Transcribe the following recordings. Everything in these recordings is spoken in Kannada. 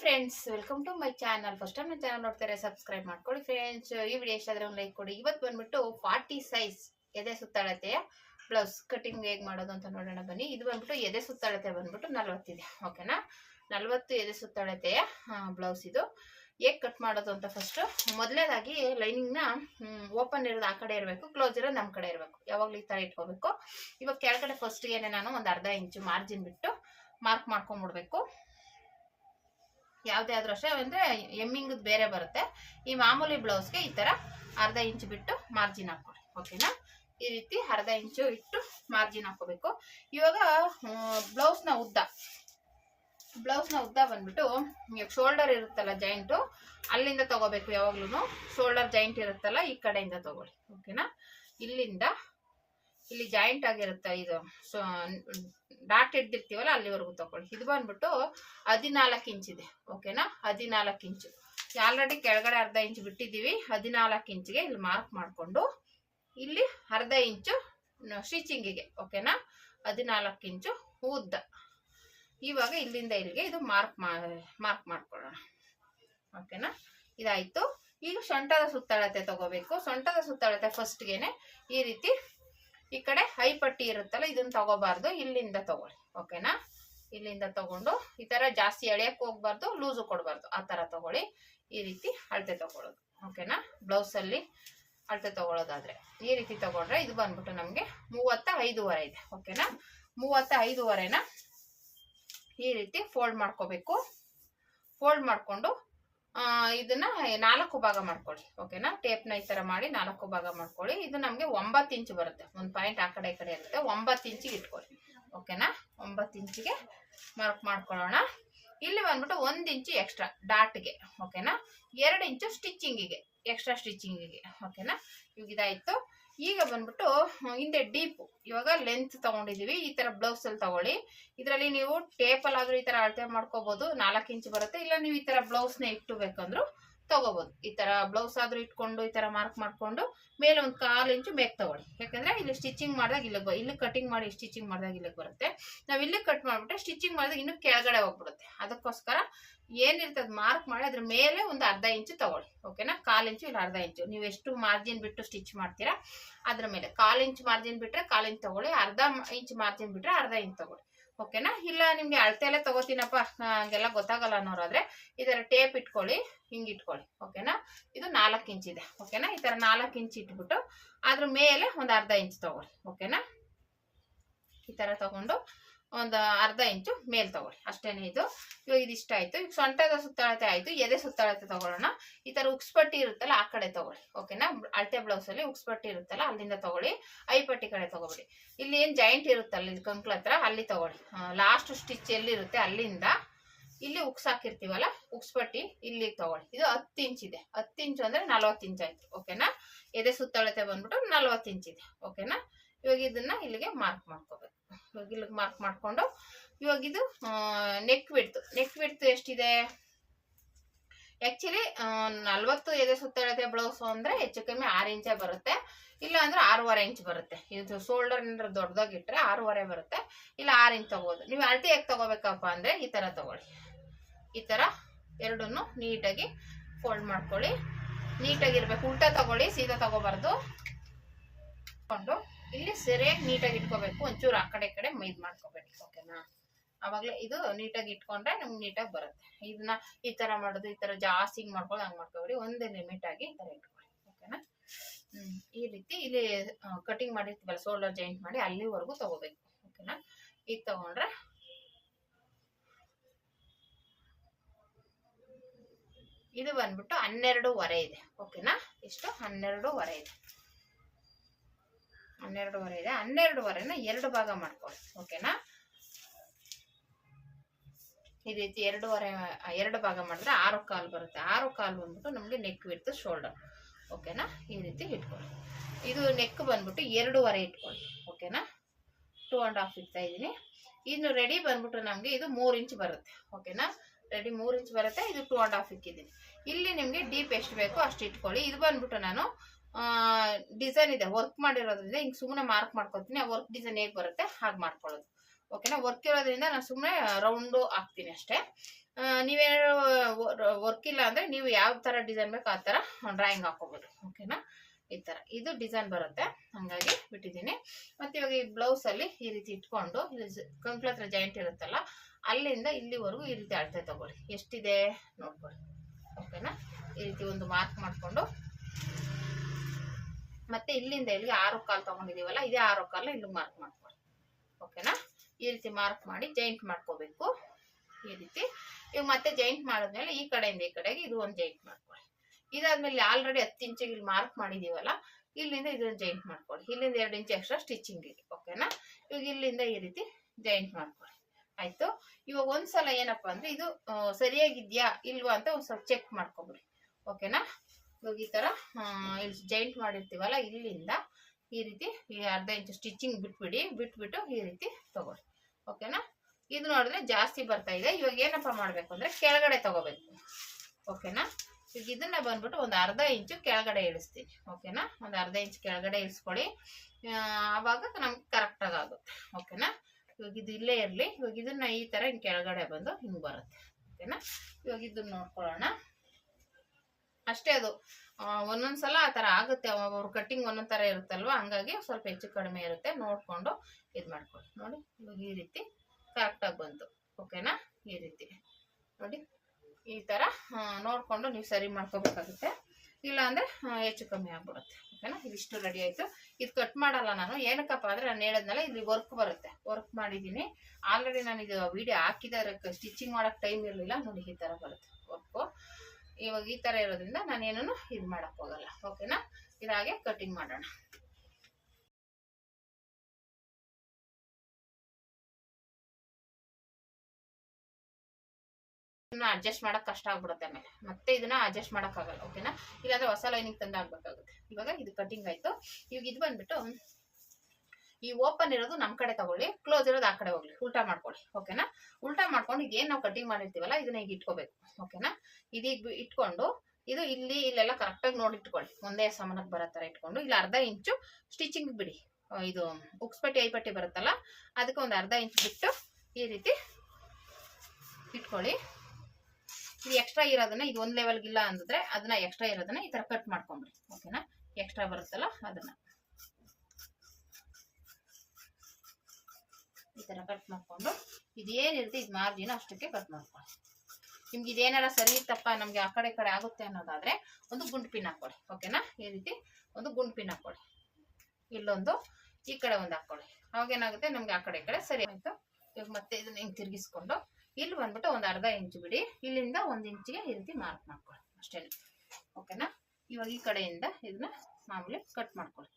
Friends welcome to my channel first time ನನ್ನ ಚಾನಲ್ ನೋಡ್ತಾರೆ ಸಬ್ಸ್ಕ್ರೈಬ್ ಮಾಡ್ಕೊಳ್ಳಿ ಫ್ರೆಂಡ್ಸ್ ಈ ವಿಡಿಯೋ ಇಷ್ಟ ಒಂದು ಲೈಕ್ ಕೊಡಿ. ಇವತ್ತು ಬಂದ್ಬಿಟ್ಟು ಫಾರ್ಟಿ ಸೈಜ್ ಎದೆ ಸುತ್ತಾಳತೆಯ ಬ್ಲೌಸ್ ಕಟಿಂಗ್ ಹೇಗೆ ಮಾಡೋದು ಅಂತ ನೋಡೋಣ ಬನ್ನಿ. ಇದು ಬಂದ್ಬಿಟ್ಟು ಎದೆ ಸುತ್ತಾಳತೆ ಬಂದ್ಬಿಟ್ಟು ನಲ್ವತ್ತಿದೆ ಓಕೆನಾ ನಲ್ವತ್ತು ಎದೆ ಸುತ್ತಾಳತೆಯ ಬ್ಲೌಸ್ ಇದು. ಹೇಗೆ ಕಟ್ ಮಾಡೋದು ಅಂತ ಫಸ್ಟು ಲೈನಿಂಗ್ ಲೈನಿಂಗ್ನ ಓಪನ್ ಇರೋದು ಆ ಕಡೆ ಇರಬೇಕು ಕ್ಲೋಸ್ ಇರೋದು ನಮ್ಮ ಕಡೆ ಇರಬೇಕು. ಯಾವಾಗಲೂ ಈ ಥರ ಇಟ್ಕೋಬೇಕು. ಇವಾಗ ಕೆಳಗಡೆ ಫಸ್ಟ್ಗೆ ನಾನು ಒಂದು ಅರ್ಧ ಇಂಚು ಮಾರ್ಜಿನ್ ಬಿಟ್ಟು ಮಾರ್ಕ್ ಮಾಡ್ಕೊಂಡ್ಬಿಡ್ಬೇಕು ಯಾವುದೇ ಆದ್ರೂ ಅಷ್ಟೇ ಅಂದರೆ ಎಮ್ಮಿಂಗ್ ಬೇರೆ ಬರುತ್ತೆ. ಈ ಮಾಮೂಲಿ ಬ್ಲೌಸ್ಗೆ ಈ ಥರ ಅರ್ಧ ಇಂಚು ಬಿಟ್ಟು ಮಾರ್ಜಿನ್ ಹಾಕೊಳ್ಳಿ ಓಕೆನಾ ಈ ರೀತಿ ಅರ್ಧ ಇಂಚು ಇಟ್ಟು ಮಾರ್ಜಿನ್ ಹಾಕೋಬೇಕು ಇವಾಗ ಬ್ಲೌಸ್ನ ಉದ್ದ. ಬ್ಲೌಸ್ನ ಉದ್ದ ಬಂದ್ಬಿಟ್ಟು, ಈಗ ಶೋಲ್ಡರ್ ಇರುತ್ತಲ್ಲ ಜಾಯಿಂಟು ಅಲ್ಲಿಂದ ತಗೋಬೇಕು ಯಾವಾಗ್ಲೂ ಶೋಲ್ಡರ್ ಜಾಯಿಂಟ್ ಇರುತ್ತಲ್ಲ, ಈ ಕಡೆಯಿಂದ ತಗೊಳ್ಳಿ ಓಕೆನಾ ಇಲ್ಲಿಂದ ಇಲ್ಲಿ ಜಾಯಿಂಟ್ ಆಗಿರುತ್ತೆ ಇದು. ಸೊ ಡಾಟ್ ಹಿಡ್ದಿರ್ತೀವಲ್ಲ ಅಲ್ಲಿವರೆಗೂ ತಗೊಳ್ಳಿ. ಇದು ಬಂದ್ಬಿಟ್ಟು ಹದಿನಾಲ್ಕು ಇಂಚಿದೆ ಓಕೆನಾ ಹದಿನಾಲ್ಕು ಇಂಚು ಆಲ್ರೆಡಿ ಕೆಳಗಡೆ ಅರ್ಧ ಇಂಚು ಬಿಟ್ಟಿದ್ದೀವಿ. ಹದಿನಾಲ್ಕು ಇಂಚಿಗೆ ಇಲ್ಲಿ ಮಾರ್ಕ್ ಮಾಡಿಕೊಂಡು ಇಲ್ಲಿ ಅರ್ಧ ಇಂಚು ಸ್ಟಿಚಿಂಗಿಗೆ ಓಕೆನಾ ಹದಿನಾಲ್ಕು ಇಂಚು ಉದ್ದ. ಇವಾಗ ಇಲ್ಲಿಂದ ಇಲ್ಲಿಗೆ ಇದು ಮಾರ್ಕ್ ಮಾರ್ಕ್ ಮಾಡ್ಕೊಳ್ಳೋಣ. ಓಕೆನಾ ಇದಾಯಿತು. ಈಗ ಸೊಂಟದ ಸುತ್ತಳತೆ ತಗೋಬೇಕು. ಸೊಂಟದ ಸುತ್ತಳತೆ ಫಸ್ಟ್ಗೆನೆ ಈ ರೀತಿ ಈ ಕಡೆ ಹೈ ಪಟ್ಟಿ ಇರುತ್ತಲ್ಲ, ಇದನ್ನ ತಗೋಬಾರ್ದು. ಇಲ್ಲಿಂದ ತಗೊಳ್ಳಿ. ಓಕೆನಾ? ಇಲ್ಲಿಂದ ತಗೊಂಡು ಈ ತರ ಜಾಸ್ತಿ ಎಳೆಯಕ್ಕೆ ಹೋಗ್ಬಾರ್ದು, ಲೂಸು ಕೊಡಬಾರ್ದು. ಆ ತರ ತಗೊಳ್ಳಿ. ಈ ರೀತಿ ಅಳತೆ ತಗೊಳ್ಳೋದು. ಓಕೆನಾ? ಬ್ಲೌಸ್ ಅಲ್ಲಿ ಅಳತೆ ತಗೊಳ್ಳೋದಾದ್ರೆ ಈ ರೀತಿ ತಗೊಂಡ್ರೆ ಇದು ಬಂದ್ಬಿಟ್ಟು ನಮಗೆ ಮೂವತ್ತ ಐದೂವರೆ ಇದೆ. ಓಕೆನಾ? ಮೂವತ್ತ ಐದೂವರೆನ ಈ ರೀತಿ ಫೋಲ್ಡ್ ಮಾಡ್ಕೋಬೇಕು. ಫೋಲ್ಡ್ ಮಾಡ್ಕೊಂಡು ಇದನ್ನ ನಾಲ್ಕು ಭಾಗ ಮಾಡ್ಕೊಳ್ಳಿ ಓಕೆನಾ ಟೇಪ್ನ ಈ ತರ ಮಾಡಿ ನಾಲ್ಕು ಭಾಗ ಮಾಡ್ಕೊಳ್ಳಿ. ಇದು ನಮಗೆ ಒಂಬತ್ತು ಇಂಚು ಬರುತ್ತೆ. ಒಂದು ಪಾಯಿಂಟ್ ಆ ಕಡೆ ಈ ಕಡೆ ಇರುತ್ತೆ. ಒಂಬತ್ತು ಇಂಚಿಗೆ ಇಟ್ಕೊಳ್ಳಿ ಓಕೆನಾ ಒಂಬತ್ತು ಇಂಚಿಗೆ ಮಾರ್ಕ್ ಮಾಡ್ಕೊಳ್ಳೋಣ. ಇಲ್ಲಿ ಬಂದ್ಬಿಟ್ಟು ಒಂದು ಇಂಚು ಎಕ್ಸ್ಟ್ರಾ ಡಾಟ್ಗೆ ಓಕೆನಾ ಎರಡು ಇಂಚು ಸ್ಟಿಚಿಂಗಿಗೆ ಎಕ್ಸ್ಟ್ರಾ ಸ್ಟಿಚಿಂಗಿಗೆ ಓಕೆನಾ ಇವಾಗ ಇದಾಯ್ತು. ಈಗ ಬಂದ್ಬಿಟ್ಟು ಹಿಂದೆ ಡೀಪ್ ಇವಾಗ ಲೆಂತ್ ತಗೊಂಡಿದೀವಿ ಈ ತರ ಬ್ಲೌಸ್ ಅಲ್ಲಿ ತಗೊಳ್ಳಿ. ಇದರಲ್ಲಿ ನೀವು ಟೇಪಲ್ ಆದ್ರೂ ಈ ತರ ಅಳತೆ ಮಾಡ್ಕೋಬಹುದು ನಾಲ್ಕು ಇಂಚ್ ಬರುತ್ತೆ. ಇಲ್ಲ ನೀವು ಈ ತರ ಬ್ಲೌಸ್ನ ಇಟ್ಟು ಬೇಕಂದ್ರು ತಗೋಬಹುದು ಈ ತರ ಬ್ಲೌಸ್ ಆದ್ರೂ ಇಟ್ಕೊಂಡು, ಈ ತರ ಮಾರ್ಕ್ ಮಾಡ್ಕೊಂಡು ಮೇಲೆ ಒಂದು ಕಾಲು ಇಂಚು ಮೇಕ್ ತಗೊಳ್ಳಿ. ಯಾಕಂದ್ರೆ ಇಲ್ಲಿ ಸ್ಟಿಚಿಂಗ್ ಮಾಡಿದಾಗ ಇಲ್ಲಿ ಇಲ್ಲಿ ಕಟಿಂಗ್ ಮಾಡಿ ಸ್ಟಿಚಿಂಗ್ ಮಾಡಿದಾಗ ಇಲ್ಲಿಗೆ ಬರುತ್ತೆ. ನಾವು ಇಲ್ಲಿ ಕಟ್ ಮಾಡ್ಬಿಟ್ರೆ ಸ್ಟಿಚಿಂಗ್ ಮಾಡಿದಾಗ ಇನ್ನು ಕೆಳಗಡೆ ಹೋಗ್ಬಿಡುತ್ತೆ. ಅದಕ್ಕೋಸ್ಕರ ಏನಿರ್ತದೆ ಮಾರ್ಕ್ ಮಾಡಿ ಅದ್ರ ಮೇಲೆ ಒಂದು ಅರ್ಧ ಇಂಚು ತಗೊಳ್ಳಿ. ಓಕೆನಾ ಕಾಲ್ ಇಂಚು ಇಲ್ಲ ಅರ್ಧ ಇಂಚು ನೀವು ಎಷ್ಟು ಮಾರ್ಜಿನ್ ಬಿಟ್ಟು ಸ್ಟಿಚ್ ಮಾಡ್ತೀರಾ ಅದ್ರ ಮೇಲೆ. ಕಾಲು ಇಂಚ್ ಮಾರ್ಜಿನ್ ಬಿಟ್ರೆ ಕಾಲ್ ಇಂಚ್ ತಗೊಳ್ಳಿ. ಅರ್ಧ ಇಂಚ್ ಮಾರ್ಜಿನ್ ಬಿಟ್ರೆ ಅರ್ಧ ಇಂಚ್ ತಗೊಳ್ಳಿ. ಓಕೆನಾ? ಇಲ್ಲ, ನಿಮ್ಗೆ ಎಲ್ಲ ತಗೋತೀನಪ್ಪ. ಹಂಗೆಲ್ಲ ಗೊತ್ತಾಗಲ್ಲ ಅನ್ನೋರಾದ್ರೆ ಈ ಥರ ಟೇಪ್ ಇಟ್ಕೊಳ್ಳಿ, ಹಿಂಗೆ ಇಟ್ಕೊಳ್ಳಿ. ಓಕೆನಾ? ಇದು ನಾಲ್ಕು ಇಂಚ್ ಇದೆ. ಓಕೆನಾ? ಈ ತರ ನಾಲ್ಕು ಇಂಚ್ ಇಟ್ಬಿಟ್ಟು ಅದ್ರ ಮೇಲೆ ಒಂದು ಅರ್ಧ ಇಂಚ್ ತಗೊಳ್ಳಿ. ಓಕೆನಾ? ಈ ತರ ತಗೊಂಡು ಒಂದು ಅರ್ಧ ಇಂಚು ಮೇಲ್ ತಗೊಳ್ಳಿ. ಅಷ್ಟೇನೆ ಇದು. ಇವಾಗ ಇದಿಷ್ಟ ಆಯ್ತು. ಈಗ ಸೊಂಟದ ಸುತ್ತಳತೆ ಆಯ್ತು. ಎದೆ ಸುತ್ತಳತೆ ತಗೊಳ್ಳೋಣ. ಈ ತರ ಉಕ್ಸ್ಪಟ್ಟಿ ಇರುತ್ತಲ್ಲ, ಆ ಕಡೆ ತಗೊಳ್ಳಿ. ಓಕೆನಾ ಅಳತೆ ಬ್ಲೌಸ್ ಅಲ್ಲಿ ಉಕ್ಸ್ಪಟ್ಟಿ ಇರುತ್ತಲ್ಲ, ಅಲ್ಲಿಂದ ತಗೊಳ್ಳಿ. ಐಪಟ್ಟಿ ಕಡೆ ತಗೊಬಿಡಿ ಇಲ್ಲಿ ಏನ್ ಜಾಯಿಂಟ್ ಇರುತ್ತಲ್ಲ, ಇಲ್ಲಿ ಕಂಕ್ಲ ಹತ್ರ, ಅಲ್ಲಿ ತಗೊಳ್ಳಿ. ಲಾಸ್ಟ್ ಸ್ಟಿಚ್ ಎಲ್ಲಿರುತ್ತೆ? ಅಲ್ಲಿಂದ ಇಲ್ಲಿ ಉಕ್ಸ್ ಹಾಕಿರ್ತೀವಲ್ಲ ಉಕ್ಸ್ಪಟ್ಟಿ ಇಲ್ಲಿ ತಗೊಳ್ಳಿ. ಇದು ಹತ್ತು ಇಂಚ್ ಇದೆ. ಹತ್ತು ಇಂಚು ಅಂದ್ರೆ ನಲ್ವತ್ತು ಇಂಚ್ ಆಯ್ತು. ಓಕೆನಾ ಎದೆ ಸುತ್ತಳತೆ ಬಂದ್ಬಿಟ್ಟು ನಲ್ವತ್ತು ಇಂಚ್ ಇದೆ. ಓಕೆನಾ ಇವಾಗ ಇದನ್ನ ಇಲ್ಲಿಗೆ ಮಾರ್ಕ್ ಮಾಡ್ಕೋಬೇಕು. ಇವಾಗ ಇಲ್ಲಿಗೆ ಮಾರ್ಕ್ ಮಾಡ್ಕೊಂಡು ಇವಾಗ ಇದು ನೆಕ್ ಬಿಡ್ತು ನೆಕ್ ಬಿಡ್ತು ಎಷ್ಟಿದೆ? ಆಕ್ಚುಲಿ ನಲ್ವತ್ತು ಎದೆ ಸುತ್ತಳತೆ ಬ್ಲೌಸ್ ಅಂದ್ರೆ ಹೆಚ್ಚು ಕಮ್ಮಿ ಆರು ಇಂಚೆ ಬರುತ್ತೆ. ಇಲ್ಲ ಅಂದ್ರೆ ಆರೂವರೆ ಇಂಚ್ ಬರುತ್ತೆ. ಇದು ಶೋಲ್ಡರ್ ಏನಾದ್ರು ದೊಡ್ಡದಾಗಿಟ್ರೆ ಆರೂವರೆ ಬರುತ್ತೆ. ಇಲ್ಲ ಆರು ಇಂಚ್ ತಗೋದು ನೀವು ಅಳತೆ ಹೇಗೆ ತಗೋಬೇಕಪ್ಪ ಅಂದ್ರೆ ಈ ತರ ತಗೊಳ್ಳಿ. ಈ ತರ ಎರಡನ್ನು ನೀಟಾಗಿ ಫೋಲ್ಡ್ ಮಾಡ್ಕೊಳ್ಳಿ. ನೀಟಾಗಿರ್ಬೇಕು. ಉಲ್ಟಾ ತಗೊಳ್ಳಿ, ಸೀದಾ ತಗೋಬಾರ್ದು. ಕೊಂಡು ಇಲ್ಲಿ ಸರಿಯಾಗಿ ನೀಟಾಗಿ ಇಟ್ಕೋಬೇಕು. ಒಂಚೂರು ಆ ಕಡೆ ಕಡೆ ಮೈದ್ ಮಾಡ್ಕೋಬೇಕು, ಓಕೆನಾ? ಅವಾಗಲೇ ಇದು ನೀಟಾಗಿ ಇಟ್ಕೊಂಡ್ರೆ ನಮ್ಗೆ ನೀಟಾಗಿ ಬರುತ್ತೆ. ಇದನ್ನ ಈ ತರ ಮಾಡೋದು, ಈ ತರ ಜಾಸ್ತಿ ಮಾಡ್ಕೊಳ್ಳಿ ಹಂಗ್ ಮಾಡ್ಕೋಬೇಡಿ. ಒಂದೇ ಲಿಮಿಟ್ ಆಗಿ ಈ ತರ ಇಟ್ಕೊಳ್ಳಿ, ಓಕೆನಾ? ಈ ರೀತಿ ಇಲ್ಲಿ ಕಟಿಂಗ್ ಮಾಡಿರ್ತೀವಲ್ಲ ಶೋಲ್ಡರ್ ಜಾಯಿಂಟ್ ಮಾಡಿ ಅಲ್ಲಿವರೆಗೂ ತಗೋಬೇಕು, ಓಕೆನಾ? ಇದು ತಗೊಂಡ್ರೆ ಇದು ಬಂದ್ಬಿಟ್ಟು ಹನ್ನೆರಡೂವರೆ ಇದೆ, ಓಕೆನಾ? ಎಷ್ಟು ಹನ್ನೆರಡೂವರೆ ಇದೆ. ಹನ್ನೆರಡೂವರೆ ಇದೆ. ಹನ್ನೆರಡುವರೆನ ಎರಡು ಭಾಗ ಮಾಡ್ಕೊಳ್ಳಿ. ಓಕೆನಾ? ಈ ರೀತಿ ಎರಡೂವರೆ, ಎರಡು ಭಾಗ ಮಾಡಿದ್ರೆ ಆರು ಕಾಲು ಬರುತ್ತೆ. ಆರು ಕಾಲು ಬಂದ್ಬಿಟ್ಟು ನಮಗೆ ನೆಕ್ ಬಿಡ್ತು ಶೋಲ್ಡರ್ ಓಕೆನಾ? ಈ ರೀತಿ ಇಟ್ಕೊಳ್ಳಿ. ಇದು ನೆಕ್ ಬಂದ್ಬಿಟ್ಟು ಎರಡೂವರೆ ಇಟ್ಕೊಳ್ಳಿ. ಓಕೆನಾ? ಟೂ ಆ್ಯಂಡ್ ಹಾಫ್ ಇಡ್ತಾ ಇದ್ದೀನಿ. ಇನ್ನು ರೆಡಿ ಬಂದ್ಬಿಟ್ಟು ನಮಗೆ ಇದು ಮೂರು ಇಂಚ್ ಬರುತ್ತೆ. ಓಕೆನಾ? ರೆಡಿ ಮೂರು ಇಂಚ್ ಬರುತ್ತೆ. ಇದು ಟೂ ಆ್ಯಂಡ್ ಹಾಫ್ ಇಕ್ಕಿದ್ದೀನಿ. ಇಲ್ಲಿ ನಿಮಗೆ ಡೀಪ್ ಎಷ್ಟು ಬೇಕೋ ಅಷ್ಟು ಇಟ್ಕೊಳ್ಳಿ. ಇದು ಬಂದ್ಬಿಟ್ಟು ನಾನು ಡಿಸೈನ್ ಇದೆ. ವರ್ಕ್ ಮಾಡಿರೋದ್ರಿಂದ ಹಿಂಗೆ ಸುಮ್ಮನೆ ಮಾರ್ಕ್ ಮಾಡ್ಕೊತೀನಿ. ಆ ವರ್ಕ್ ಡಿಸೈನ್ ಹೇಗೆ ಬರುತ್ತೆ ಹಾಗೆ ಮಾಡ್ಕೊಳ್ಳೋದು. ಓಕೆನಾ ವರ್ಕ್ ಇರೋದ್ರಿಂದ ನಾನು ಸುಮ್ಮನೆ ರೌಂಡು ಹಾಕ್ತೀನಿ ಅಷ್ಟೇ. ನೀವು ನೀವೇನಾದ್ರು ವರ್ಕ್ ಇಲ್ಲ ಅಂದ್ರೆ ನೀವು ಯಾವ ತರ ಡಿಸೈನ್ ಬೇಕು ಆ ತರ ಡ್ರಾಯಿಂಗ್ ಹಾಕೋಬಹುದು ಓಕೆನಾ ಈ ತರ. ಇದು ಡಿಸೈನ್ ಬರುತ್ತೆ. ಹಂಗಾಗಿ ಬಿಟ್ಟಿದ್ದೀನಿ. ಮತ್ತೆ ಇವಾಗ ಈ ಬ್ಲೌಸ್ ಅಲ್ಲಿ ಈ ರೀತಿ ಇಟ್ಕೊಂಡು ಕಂಕ್ಳ ಹತ್ರ ಜಾಯಿಂಟ್ ಇರುತ್ತಲ್ಲ, ಅಲ್ಲಿಂದ ಇಲ್ಲಿವರೆಗೂ ಈ ರೀತಿ ಅಳತೆ ತಗೊಳ್ಳಿ. ಎಷ್ಟಿದೆ ನೋಡ್ಕೊಳ್ಳಿ. ಓಕೆನಾ ಈ ರೀತಿ ಒಂದು ಮಾರ್ಕ್ ಮಾಡ್ಕೊಂಡು. ಮತ್ತೆ ಇಲ್ಲಿಂದ ಇಲ್ಲಿಗೆ ಆರು ಕಾಲು ತಗೊಂಡಿದೀವಲ್ಲ, ಇದೇ ಆರು ಕಾಲು ಇಲ್ಲಿ ಮಾರ್ಕ್ ಮಾಡ್ಕೊಳ್ಳಿ. ಓಕೆನಾ ಈ ರೀತಿ ಮಾರ್ಕ್ ಮಾಡಿ ಜಾಯಿಂಟ್ ಮಾಡ್ಕೋಬೇಕು. ಈ ರೀತಿ. ಈಗ ಮತ್ತೆ ಜಾಯಿಂಟ್ ಮಾಡಿದ್ಮೇಲೆ ಈ ಕಡೆಯಿಂದ ಈ ಕಡೆಗೆ ಇದು ಒಂದು ಜಾಯಿಂಟ್ ಮಾಡ್ಕೊಳ್ಳಿ. ಇದಾದ್ಮೇಲೆ ಆಲ್ರೆಡಿ ಹತ್ತು ಇಂಚಿಗೆ ಇಲ್ಲಿ ಮಾರ್ಕ್ ಮಾಡಿದೀವಲ್ಲ, ಇಲ್ಲಿಂದ ಇದನ್ನ ಜಾಯಿಂಟ್ ಮಾಡ್ಕೊಳ್ಳಿ. ಇಲ್ಲಿಂದ ಎರಡು ಇಂಚು ಎಕ್ಸ್ಟ್ರಾ ಸ್ಟಿಚಿಂಗಿಗೆ ಓಕೆನಾ ಇವಾಗ ಇಲ್ಲಿಂದ ಈ ರೀತಿ ಜಾಯಿಂಟ್ ಮಾಡ್ಕೊಳ್ಳಿ. ಆಯ್ತು? ಇವಾಗ ಒಂದ್ಸಲ ಏನಪ್ಪಾ ಅಂದ್ರೆ ಇದು ಸರಿಯಾಗಿದ್ಯಾ ಇಲ್ವಾ ಅಂತ ಒಂದ್ಸಲ ಚೆಕ್ ಮಾಡ್ಕೊಬಿಡಿ. ಓಕೆನಾ ಇವಾಗ ಈ ಇಲ್ಲಿ ಜಾಯಿಂಟ್ ಮಾಡಿರ್ತೀವಲ್ಲ, ಇಲ್ಲಿಂದ ಈ ರೀತಿ ಈ ಅರ್ಧ ಇಂಚು ಸ್ಟಿಚಿಂಗ್ ಬಿಟ್ಬಿಡಿ, ಬಿಟ್ಬಿಟ್ಟು ಈ ರೀತಿ ತಗೊಳ್ಳಿ. ಓಕೆನಾ ಇದು ನೋಡಿದ್ರೆ ಜಾಸ್ತಿ ಬರ್ತಾ ಇದೆ. ಇವಾಗ ಏನಪ್ಪ ಮಾಡ್ಬೇಕು ಅಂದ್ರೆ ಕೆಳಗಡೆ ತಗೋಬೇಕು. ಓಕೆನಾ ಈಗ ಇದನ್ನ ಬಂದ್ಬಿಟ್ಟು ಒಂದು ಅರ್ಧ ಇಂಚು ಕೆಳಗಡೆ ಇಳಿಸ್ತೀನಿ. ಓಕೆನಾ ಒಂದು ಅರ್ಧ ಇಂಚು ಕೆಳಗಡೆ ಇಳಿಸ್ಕೊಳ್ಳಿ. ಆವಾಗ ನಮ್ಗೆ ಕರೆಕ್ಟಾಗಿ ಆಗುತ್ತೆ. ಓಕೆನಾ ಇವಾಗ ಇದು ಇಲ್ಲೇ ಇರಲಿ. ಇವಾಗ ಇದನ್ನ ಈ ತರ ಹಿಂಗೆ ಕೆಳಗಡೆ ಬಂದು ಹಿಂಗೆ ಬರುತ್ತೆ. ಓಕೆನಾ ಇವಾಗ ಇದನ್ನ ನೋಡ್ಕೊಳ್ಳೋಣ. ಅಷ್ಟೇ ಅದು. ಒಂದೊಂದ್ಸಲ ಆ ತರ ಆಗುತ್ತೆ. ಅವ್ರ ಕಟ್ಟಿಂಗ್ ಒಂದೊಂದ್ ತರ ಇರುತ್ತಲ್ವಾ? ಹಂಗಾಗಿ ಸ್ವಲ್ಪ ಹೆಚ್ಚು ಕಡಿಮೆ ಇರುತ್ತೆ. ನೋಡ್ಕೊಂಡು ಇದ್ ಮಾಡ್ಕೊಳ್ಳಿ. ನೋಡಿ, ಇವಾಗ ಈ ರೀತಿ ಕರೆಕ್ಟಾಗಿ ಬಂತು. ಓಕೆನಾ ಈ ರೀತಿ. ನೋಡಿ, ಈ ತರ ನೋಡ್ಕೊಂಡು ನೀವು ಸರಿ ಮಾಡ್ಕೋಬೇಕಾಗುತ್ತೆ. ಇಲ್ಲ ಅಂದ್ರೆ ಹೆಚ್ಚು ಕಮ್ಮಿ ಆಗ್ಬಿಡುತ್ತೆ. ಓಕೆನಾ ಇದಿಷ್ಟು ರೆಡಿ ಆಯ್ತು. ಇದು ಕಟ್ ಮಾಡಲ್ಲ ನಾನು. ಏನಕ್ಕಪ್ಪ ಅಂದ್ರೆ ನಾನು ಹೇಳಿದ್ನಲ್ಲ ಇಲ್ಲಿ ವರ್ಕ್ ಬರುತ್ತೆ. ವರ್ಕ್ ಮಾಡಿದ್ದೀನಿ. ಆಲ್ರೆಡಿ ನಾನು ಇದು ವಿಡಿಯೋ ಹಾಕಿದ್ದಾರೆ ಸ್ಟಿಚಿಂಗ್ ಮಾಡಕ್ ಟೈಮ್ ಇರಲಿಲ್ಲ. ನೋಡಿ, ಈ ತರ ಬರುತ್ತೆ. ವರ್ಕು ಇವಾಗ ಈ ತರ ಇರೋದ್ರಿಂದ ನಾನು ಏನೂ ಇದು ಮಾಡಕ್ ಹೋಗಲ್ಲ. ಓಕೆನಾ ಇದಾಗೆ ಕಟಿಂಗ್ ಮಾಡೋಣ. ಅಡ್ಜಸ್ಟ್ ಮಾಡಕ್ ಕಷ್ಟ ಆಗ್ಬಿಡುತ್ತೆ ಆಮೇಲೆ. ಮತ್ತೆ ಇದನ್ನ ಅಡ್ಜಸ್ಟ್ ಮಾಡಕ್ ಆಗಲ್ಲ ಓಕೆನಾ ಇಲ್ಲಾಂದ್ರೆ ಹೊಸ ಲೈನಿಂಗ್ ತಂದಾಗ್ಬೇಕಾಗುತ್ತೆ. ಇವಾಗ ಇದು ಕಟಿಂಗ್ ಆಯ್ತು. ಇವಾಗ ಇದು ಬಂದ್ಬಿಟ್ಟು ಈ ಓಪನ್ ಇರೋದು ನಮ್ ಕಡೆ ತಗೊಳ್ಳಿ ಕ್ಲೋಸ್ ಇರೋದು ಆ ಕಡೆ ಹೋಗ್ಲಿ, ಉಲ್ಟಾ ಮಾಡ್ಕೊಳ್ಳಿ ಓಕೆನಾ ಉಲ್ಟಾ ಮಾಡ್ಕೊಂಡು ಇದೇನ್ ನಾವು ಕಟಿಂಗ್ ಮಾಡಿರ್ತೀವಲ್ಲ, ಇದನ್ನ ಈಗ ಇಟ್ಕೋಬೇಕು ಓಕೆನಾ ಇದೀಗ ಇಟ್ಕೊಂಡು, ಇದು ಇಲ್ಲಿ, ಇಲ್ಲೆಲ್ಲ ಕರೆಕ್ಟಾಗಿ ನೋಡಿ ಇಟ್ಕೊಳ್ಳಿ. ಒಂದೇ ಸಮಾನಕ್ಕೆ ಬರೋ ತರ ಇಟ್ಕೊಂಡು, ಇಲ್ಲಿ ಅರ್ಧ ಇಂಚು ಸ್ಟಿಚಿಂಗ್ ಬಿಡಿ. ಇದು ಉಕ್ಸ್ಪಟ್ಟಿ ಐಪಟ್ಟಿ ಬರುತ್ತಲ್ಲ, ಅದಕ್ಕೆ ಒಂದು ಅರ್ಧ ಇಂಚು ಬಿಟ್ಟು ಈ ರೀತಿ ಇಟ್ಕೊಳ್ಳಿ. ಇದು ಎಕ್ಸ್ಟ್ರಾ ಇರೋದನ್ನ ಇದು ಒಂದು ಲೆವೆಲ್ಗಿಲ್ಲ ಅಂದಿದ್ರೆ, ಅದನ್ನ ಎಕ್ಸ್ಟ್ರಾ ಇರೋದನ್ನ ಈ ತರ ಕಟ್ ಮಾಡ್ಕೊಂಬಿಡಿ ಓಕೆನಾ ಎಕ್ಸ್ಟ್ರಾ ಬರುತ್ತಲ್ಲ, ಅದನ್ನ. ಈ ಥರ ಕಟ್ ಮಾಡ್ಕೊಂಡು ಇದೇನಿರುತ್ತೆ ಇದು ಮಾರ್ಜಿನ ಅಷ್ಟಕ್ಕೆ ಕಟ್ ಮಾಡ್ಕೊಳ್ಳಿ. ನಿಮ್ಗೆ ಇದೇನಾರ ಸರಿ ತಪ್ಪ ನಮಗೆ ಆ ಕಡೆ ಕಡೆ ಆಗುತ್ತೆ ಅನ್ನೋದಾದ್ರೆ ಒಂದು ಗುಂಡು ಪಿನ್ ಹಾಕೊಳ್ಳಿ ಓಕೆನಾ ಈ ರೀತಿ ಒಂದು ಗುಂಡು ಪಿನ್ ಹಾಕೊಳ್ಳಿ ಇಲ್ಲೊಂದು ಈ ಕಡೆ ಒಂದು ಹಾಕೊಳ್ಳಿ ಅವಾಗ ಏನಾಗುತ್ತೆ ನಮಗೆ ಆ ಕಡೆ ಈ ಕಡೆ ಸರಿ ಆಯಿತು. ಇವಾಗ ಮತ್ತೆ ಇದನ್ನ ಹಿಂಗೆ ತಿರುಗಿಸ್ಕೊಂಡು ಇಲ್ಲಿ ಬಂದ್ಬಿಟ್ಟು ಒಂದು ಅರ್ಧ ಇಂಚು ಬಿಡಿ. ಇಲ್ಲಿಂದ ಒಂದು ಇಂಚಿಗೆ ಈ ರೀತಿ ಮಾರ್ಕ್ ಮಾಡ್ಕೊಳ್ಳಿ. ಅಷ್ಟೇ ಓಕೆನಾ ಇವಾಗ ಈ ಕಡೆಯಿಂದ ಇದನ್ನ ಮಾಮೂಲಿ ಕಟ್ ಮಾಡ್ಕೊಳ್ಳಿ.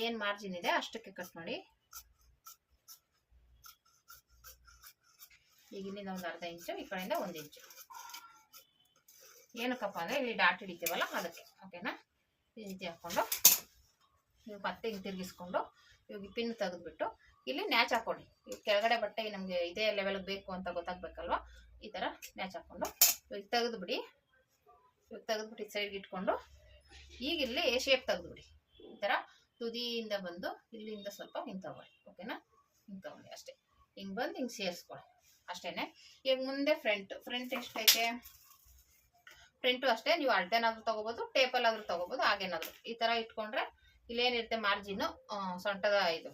ಏನ್ ಮಾರ್ಜಿನ್ ಇದೆ ಅಷ್ಟಕ್ಕೆ ಕಟ್ ಮಾಡಿ. ಈಗ ಇಲ್ಲಿಂದ ಒಂದು ಅರ್ಧ ಇಂಚು ಈ ಕಡೆಯಿಂದ ಒಂದು ಇಂಚು ಏನಕ್ಕಪ್ಪ ಅಂದ್ರೆ ಇಲ್ಲಿ ಡಾಟ್ ಹಿಡಿತೀವಲ್ಲ ಅದಕ್ಕೆ ಓಕೆನಾ ಈ ರೀತಿ ಹಾಕೊಂಡು ನೀವು ಮತ್ತೆ ಹಿಂಗೆ ತಿರುಗಿಸ್ಕೊಂಡು ಇವಾಗ ಪಿನ್ ತೆಗೆದ್ಬಿಟ್ಟು ಇಲ್ಲಿ ನ್ಯಾಚ್ ಈ ಕೆಳಗಡೆ ಬಟ್ಟೆ ನಮಗೆ ಇದೇ ಲೆವೆಲ್ಗೆ ಬೇಕು ಅಂತ ಗೊತ್ತಾಗಬೇಕಲ್ವ? ಈ ಥರ ನ್ಯಾಚ್ ಹಾಕೊಂಡು ಇವಾಗ ತೆಗೆದ್ಬಿಡಿ. ಇವಾಗ ತೆಗೆದ್ಬಿಟ್ಟು ಸೈಡ್ಗೆ ಇಟ್ಕೊಂಡು ಈಗ ಇಲ್ಲಿ ಶೇಪ್ ತೆಗೆದ್ಬಿಡಿ. ಈ ಥರ ತುದಿಯಿಂದ ಬಂದು ಇಲ್ಲಿಂದ ಸ್ವಲ್ಪ ಹಿಂಗೆ ತಗೊಳ್ಳಿ ಓಕೆನಾ ಹಿಂಗೆ ಅಷ್ಟೇ. ಹಿಂಗೆ ಬಂದು ಹಿಂಗೆ ಸೇರಿಸ್ಕೊಳ್ಳಿ ಅಷ್ಟೇನೆ? ಈಗ ಮುಂದೆ ಫ್ರಂಟ್ ಫ್ರಂಟ್ ಎಷ್ಟೈತೆ? ಫ್ರಂಟು ಅಷ್ಟೇ, ನೀವು ಅಳ್ತೆನಾದ್ರೂ ತಗೋಬೋದು ಟೇಪಲ್ಲಾದರೂ ತಗೋಬೋದು, ಹಾಗೇನಾದರೂ. ಈ ತರ ಇಟ್ಕೊಂಡ್ರೆ ಇಲ್ಲೇನಿರುತ್ತೆ ಮಾರ್ಜಿನ್ ಸೊಂಟದ ಇದು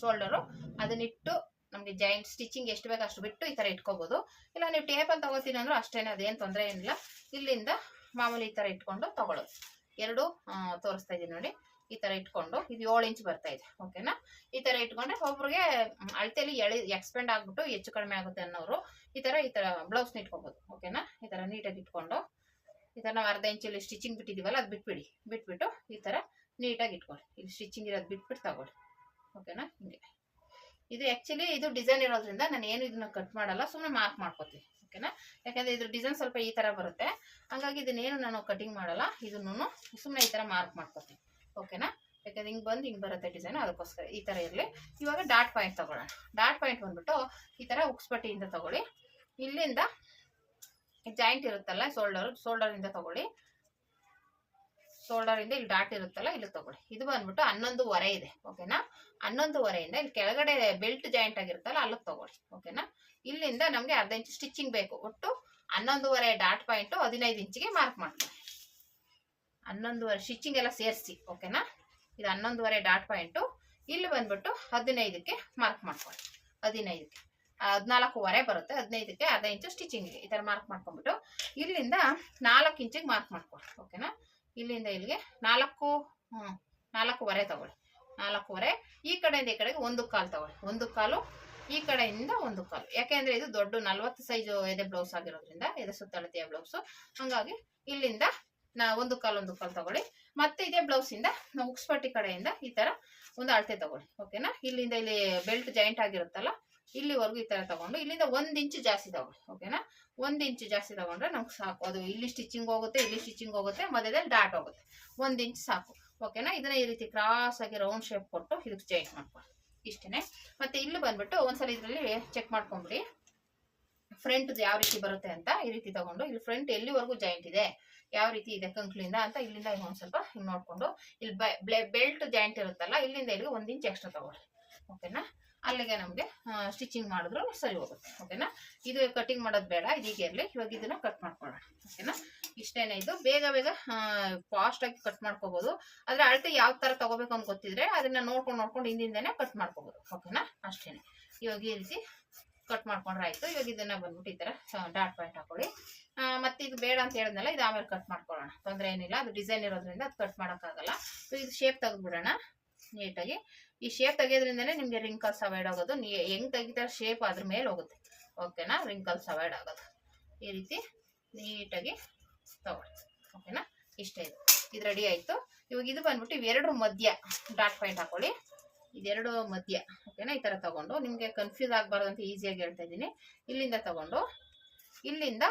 ಶೋಲ್ಡರು ಅದನ್ನಿಟ್ಟು ನಮಗೆ ಜಾಯಿಂಟ್ ಸ್ಟಿಚಿಂಗ್ ಎಷ್ಟು ಬೇಕು ಅಷ್ಟು ಬಿಟ್ಟು ಈ ತರ ಇಟ್ಕೋಬೋದು. ಇಲ್ಲ, ನೀವು ಟೇಪಲ್ ತಗೋತೀನಿ ಅಂದ್ರೂ ಅಷ್ಟೇನೆ, ಅದೇನು ತೊಂದರೆ ಏನಿಲ್ಲ. ಇಲ್ಲಿಂದ ಮಾಮೂಲಿ ಈ ತರ ಇಟ್ಕೊಂಡು ತಗೊಳ್ಳೋದು. ಎರಡು ತೋರಿಸ್ತಾ ಇದೀನಿ ನೋಡಿ. ಈ ತರ ಇಟ್ಕೊಂಡು ಇದು ಏಳು ಇಂಚ್ ಬರ್ತಾ ಇದೆ ಓಕೆನಾ ಈ ತರ ಇಟ್ಕೊಂಡ್ರೆ ಒಬ್ರಿಗೆ ಅಳತೆಯಲ್ಲಿ ಎಳಿ ಎಕ್ಸ್ಪೆಂಡ್ ಆಗ್ಬಿಟ್ಟು ಹೆಚ್ಚು ಕಡಿಮೆ ಆಗುತ್ತೆ ಅನ್ನೋರು ಈ ತರ ಈ ತರ ಬ್ಲೌಸ್ ಇಟ್ಕೋಬಹುದು ಓಕೆನಾ ಈ ತರ ನೀಟಾಗಿ ಇಟ್ಕೊಂಡು, ಈ ತರ ನಾವು ಅರ್ಧ ಇಂಚಲ್ಲಿ ಸ್ಟಿಚಿಂಗ್ ಬಿಟ್ಟಿದೀವಲ್ಲ, ಅದು ಬಿಟ್ಬಿಡಿ, ಬಿಟ್ಬಿಟ್ಟು ಈ ತರ ನೀಟಾಗಿ ಇಟ್ಕೊಳ್ಳಿ. ಇಲ್ಲಿ ಸ್ಟಿಚಿಂಗ್ ಇರೋದು ಬಿಟ್ಬಿಟ್ಟು ತಗೊಳ್ಳಿ ಓಕೆನಾ ಹಿಂಗೆ. ಇದು ಆಕ್ಚುಲಿ ಇದು ಡಿಸೈನ್ ಇರೋದ್ರಿಂದ ನಾನು ಏನು ಇದನ್ನ ಕಟ್ ಮಾಡಲ್ಲ ಸುಮ್ಮನೆ ಮಾರ್ಕ್ ಮಾಡ್ಕೋತೀವಿ ಓಕೆನಾ ಯಾಕಂದ್ರೆ ಇದ್ರ ಡಿಸೈನ್ ಸ್ವಲ್ಪ ಈ ತರ ಬರುತ್ತೆ. ಹಂಗಾಗಿ ಇದನ್ನೇನು ನಾನು ಕಟಿಂಗ್ ಮಾಡಲ್ಲ ಇದನ್ನು ಸುಮ್ಮನೆ ಈ ತರ ಮಾರ್ಕ್ ಮಾಡ್ಕೋತೀನಿ. ಓಕೆನಾ? ಯಾಕಂದ್ರೆ ಹಿಂಗೆ ಬಂದು ಹಿಂಗೆ ಬರುತ್ತೆ ಡಿಸೈನ್ ಅದಕ್ಕೋಸ್ಕರ ಈ ಥರ ಇರಲಿ. ಇವಾಗ ಡಾಟ್ ಪಾಯಿಂಟ್ ತೊಗೊಳ್ಳೋಣ. ಡಾಟ್ ಪಾಯಿಂಟ್ ಬಂದ್ಬಿಟ್ಟು ಈ ಥರ ಉಕ್ಸ್ಪಟ್ಟಿಯಿಂದ ತಗೊಳ್ಳಿ. ಇಲ್ಲಿಂದ ಜಾಯಿಂಟ್ ಇರುತ್ತಲ್ಲ ಶೋಲ್ಡರ್ ಶೋಲ್ಡರಿಂದ ತೊಗೊಳ್ಳಿ ತಗೊಳ್ಳಿ. ಶೋಲ್ಡರ್ ಇಂದ ಇಲ್ಲಿ ಡಾಟ್ ಇರುತ್ತಲ್ಲ, ಇಲ್ಲಿ ತಗೊಳ್ಳಿ. ಇದು ಬಂದ್ಬಿಟ್ಟು ಹನ್ನೊಂದುವರೆ ಇದೆ, ಓಕೆನಾ? ಹನ್ನೊಂದುವರೆಯಿಂದ ಇಲ್ಲಿ ಕೆಳಗಡೆ ಬೆಲ್ಟ್ ಜಾಯಿಂಟ್ ಆಗಿರುತ್ತಲ್ಲ ಅಲ್ಲಿಗೆ ತಗೊಳ್ಳಿ, ಓಕೆನಾ? ಇಲ್ಲಿಂದ ನಮಗೆ ಅರ್ಧ ಇಂಚು ಸ್ಟಿಚಿಂಗ್ ಬೇಕು. ಒಟ್ಟು ಹನ್ನೊಂದುವರೆ ಡಾಟ್ ಪಾಯಿಂಟು ಹದಿನೈದು ಇಂಚಿಗೆ ಮಾರ್ಕ್ ಮಾಡ್ಕೊಳ್ಳಿ ಹನ್ನೊಂದುವರೆ ಸ್ಟಿಚಿಂಗ್ ಎಲ್ಲ ಸೇರಿಸಿ ಓಕೆನಾ ಇದು ಹನ್ನೊಂದುವರೆ ಡಾಟ್ ಪಾಯಿಂಟು ಇಲ್ಲಿ ಬಂದ್ಬಿಟ್ಟು ಹದಿನೈದಕ್ಕೆ ಮಾರ್ಕ್ ಮಾಡ್ಕೊಳ್ಳಿ. ಹದಿನೈದಕ್ಕೆ. ಹದಿನಾಲ್ಕೂವರೆ ಬರುತ್ತೆ. ಹದಿನೈದಕ್ಕೆ ಅರ್ಧ ಇಂಚು ಸ್ಟಿಚಿಂಗ್ಗೆ ಈ ಥರ ಮಾರ್ಕ್ ಮಾಡ್ಕೊಂಡ್ಬಿಟ್ಟು ಇಲ್ಲಿಂದ ನಾಲ್ಕು ಇಂಚಿಗೆ ಮಾರ್ಕ್ ಮಾಡ್ಕೊಳ್ಳಿ ಓಕೆನಾ ಇಲ್ಲಿಂದ ಇಲ್ಲಿಗೆ ನಾಲ್ಕು ಹ್ಞೂ ನಾಲ್ಕೂವರೆ ತಗೊಳ್ಳಿ. ನಾಲ್ಕೂವರೆ, ಈ ಕಡೆಯಿಂದ ಈ ಕಡೆಗೆ ಒಂದು ಕಾಲು ತಗೊಳ್ಳಿ. ಒಂದು ಕಾಲು, ಈ ಕಡೆಯಿಂದ ಒಂದು ಕಾಲು. ಯಾಕೆಂದರೆ ಇದು ದೊಡ್ಡ ನಲ್ವತ್ತು ಸೈಜು ಎದೆ ಬ್ಲೌಸ್ ಆಗಿರೋದ್ರಿಂದ ಎದೆ ಸುತ್ತಳತೆಯ ಬ್ಲೌಸು ಹಂಗಾಗಿ ಇಲ್ಲಿಂದ ನಾ ಒಂದು ಕಾಲು ಒಂದು ಕಾಲು ತಗೊಳ್ಳಿ. ಮತ್ತೆ ಇದೇ ಬ್ಲೌಸ್ ಇಂದ ಉಕ್ಸ್ಪಟ್ಟಿ ಕಡೆಯಿಂದ ಈ ತರ ಒಂದು ಅಳತೆ ತಗೊಳ್ಳಿ. ಓಕೆನಾ ಇಲ್ಲಿಂದ ಇಲ್ಲಿ ಬೆಲ್ಟ್ ಜಾಯಿಂಟ್ ಆಗಿರುತ್ತಲ್ಲ, ಇಲ್ಲಿವರೆಗೂ ಈ ತರ ತಗೊಂಡು, ಇಲ್ಲಿಂದ ಒಂದ್ ಇಂಚು ಜಾಸ್ತಿ ತಗೊಳ್ಳಿ. ಓಕೆನಾ ಒಂದ್ ಇಂಚು ಜಾಸ್ತಿ ತಗೊಂಡ್ರೆ ನಮ್ಗೆ ಸಾಕು. ಅದು ಇಲ್ಲಿ ಸ್ಟಿಚಿಂಗ್ ಹೋಗುತ್ತೆ, ಇಲ್ಲಿ ಸ್ಟಿಚಿಂಗ್ ಹೋಗುತ್ತೆ, ಮಧ್ಯದಲ್ಲಿ ಡಾಟ್ ಹೋಗುತ್ತೆ. ಒಂದ್ ಇಂಚ್ ಸಾಕು. ಓಕೆನಾ ಇದನ್ನ ಈ ರೀತಿ ಕ್ರಾಸ್ ಆಗಿ ರೌಂಡ್ ಶೇಪ್ ಕೊಟ್ಟು ಇದಕ್ಕೆ ಜಾಯಿಂಟ್ ಮಾಡ್ಕೊಳ್ಳಿ. ಇಷ್ಟೇನೆ? ಮತ್ತೆ ಇಲ್ಲಿ ಬಂದ್ಬಿಟ್ಟು ಒಂದ್ಸಲ ಇದರಲ್ಲಿ ಚೆಕ್ ಮಾಡ್ಕೊಂಬಿಡಿ. ಫ್ರಂಟ್ ಯಾವ ರೀತಿ ಬರುತ್ತೆ ಅಂತ ಈ ರೀತಿ ತಗೊಂಡು, ಇಲ್ಲಿ ಫ್ರಂಟ್ ಎಲ್ಲಿವರೆಗೂ ಜಾಯಿಂಟ್ ಇದೆ? ಯಾವ ರೀತಿ ಇದೆ ಕಂಕ್ಲಿಂದ ಅಂತ ಇಲ್ಲಿಂದ ಒಂದು ಸ್ವಲ್ಪ ಹಿಂಗೆ ನೋಡ್ಕೊಂಡು, ಇಲ್ಲಿ ಬೆಲ್ಟ್ ಜಾಯಿಂಟ್ ಇರುತ್ತಲ್ಲ, ಇಲ್ಲಿಂದ ಇಲ್ಲಿಗೆ ಒಂದ್ ಇಂಚ್ ಎಕ್ಸ್ಟ್ರಾ ತಗೊಳ್ಳಿ. ಓಕೆನಾ? ಅಲ್ಲಿಗೆ ನಮಗೆ ಸ್ಟಿಚಿಂಗ್ ಮಾಡಿದ್ರು ಸರಿ ಹೋಗುತ್ತೆ. ಓಕೆನಾ? ಇದು ಕಟಿಂಗ್ ಮಾಡೋದು ಬೇಡ ಇದೀಗ ಇರಲಿ. ಇವಾಗ ಇದನ್ನ ಕಟ್ ಮಾಡ್ಕೊಳ್ಳೋಣ. ಓಕೆನಾ? ಇಷ್ಟೇನೆ ಇದು? ಬೇಗ ಬೇಗ ಫಾಸ್ಟ್ ಆಗಿ ಕಟ್ ಮಾಡ್ಕೋಬಹುದು ಆದರೆ ಅಳತೆ ಯಾವ ತರ ತಗೋಬೇಕು ಅಂತ ಗೊತ್ತಿದ್ರೆ ಅದನ್ನ ನೋಡ್ಕೊಂಡು ನೋಡ್ಕೊಂಡು ಹಿಂದಿಂದನೇ ಕಟ್ ಮಾಡ್ಕೋಬಹುದು ಓಕೆನಾ? ಅಷ್ಟೇನೆ. ಇವಾಗ ಈ ರೀತಿ ಕಟ್ ಮಾಡ್ಕೊಂಡ್ರೆ ಆಯಿತು. ಇವಾಗ ಇದನ್ನ ಬಂದ್ಬಿಟ್ಟು ಈ ತರ ಡಾಟ್ ಪಾಯಿಂಟ್ ಹಾಕೊಳ್ಳಿ. ಮತ್ತೆ ಇದು ಬೇಡ ಅಂತ ಹೇಳಿದ್ನಲ್ಲ, ಇದು ಆಮೇಲೆ ಕಟ್ ಮಾಡ್ಕೊಳ್ಳೋಣ. ತೊಂದರೆ ಏನಿಲ್ಲ, ಅದು ಡಿಸೈನ್ ಇರೋದ್ರಿಂದ ಅದು ಕಟ್ ಮಾಡೋಕ್ಕಾಗಲ್ಲ. ಸೊ ಇದು ಶೇಪ್ ತೆಗೆದ್ಬಿಡೋಣ ನೀಟಾಗಿ ಈ ಶೇಪ್ ತೆಗೆಯೋದ್ರಿಂದನೇ ನಿಮಗೆ ರಿಂಕಲ್ಸ್ ಅವಾಯ್ಡ್ ಆಗೋದು. ನೀ, ಹೆಂಗ್ ತೆಗಿತಾರೆ ಶೇಪ್ ಅದ್ರ ಮೇಲೆ ಹೋಗುತ್ತೆ. ಓಕೆನಾ ರಿಂಕಲ್ಸ್ ಅವಾಯ್ಡ್ ಆಗೋದು. ಈ ರೀತಿ ನೀಟಾಗಿ ತಗೊಳ್ಳಿ. ಓಕೆನಾ ಇಷ್ಟ ಇದು. ಇದು ರೆಡಿ ಆಯಿತು. ಇವಾಗ ಇದು ಬಂದ್ಬಿಟ್ಟು ಇವೆರಡು ಮಧ್ಯ ಡಾಟ್ ಪಾಯಿಂಟ್ ಹಾಕೊಳ್ಳಿ. ಇದೆರಡು ಮಧ್ಯ. ಓಕೆನಾ ಈ ಥರ ತಗೊಂಡು. ನಿಮಗೆ ಕನ್ಫ್ಯೂಸ್ ಆಗಬಾರ್ದು ಅಂತ ಈಸಿಯಾಗಿ ಹೇಳ್ತಾ ಇದ್ದೀನಿ. ಇಲ್ಲಿಂದ ತಗೊಂಡು, ಇಲ್ಲಿಂದ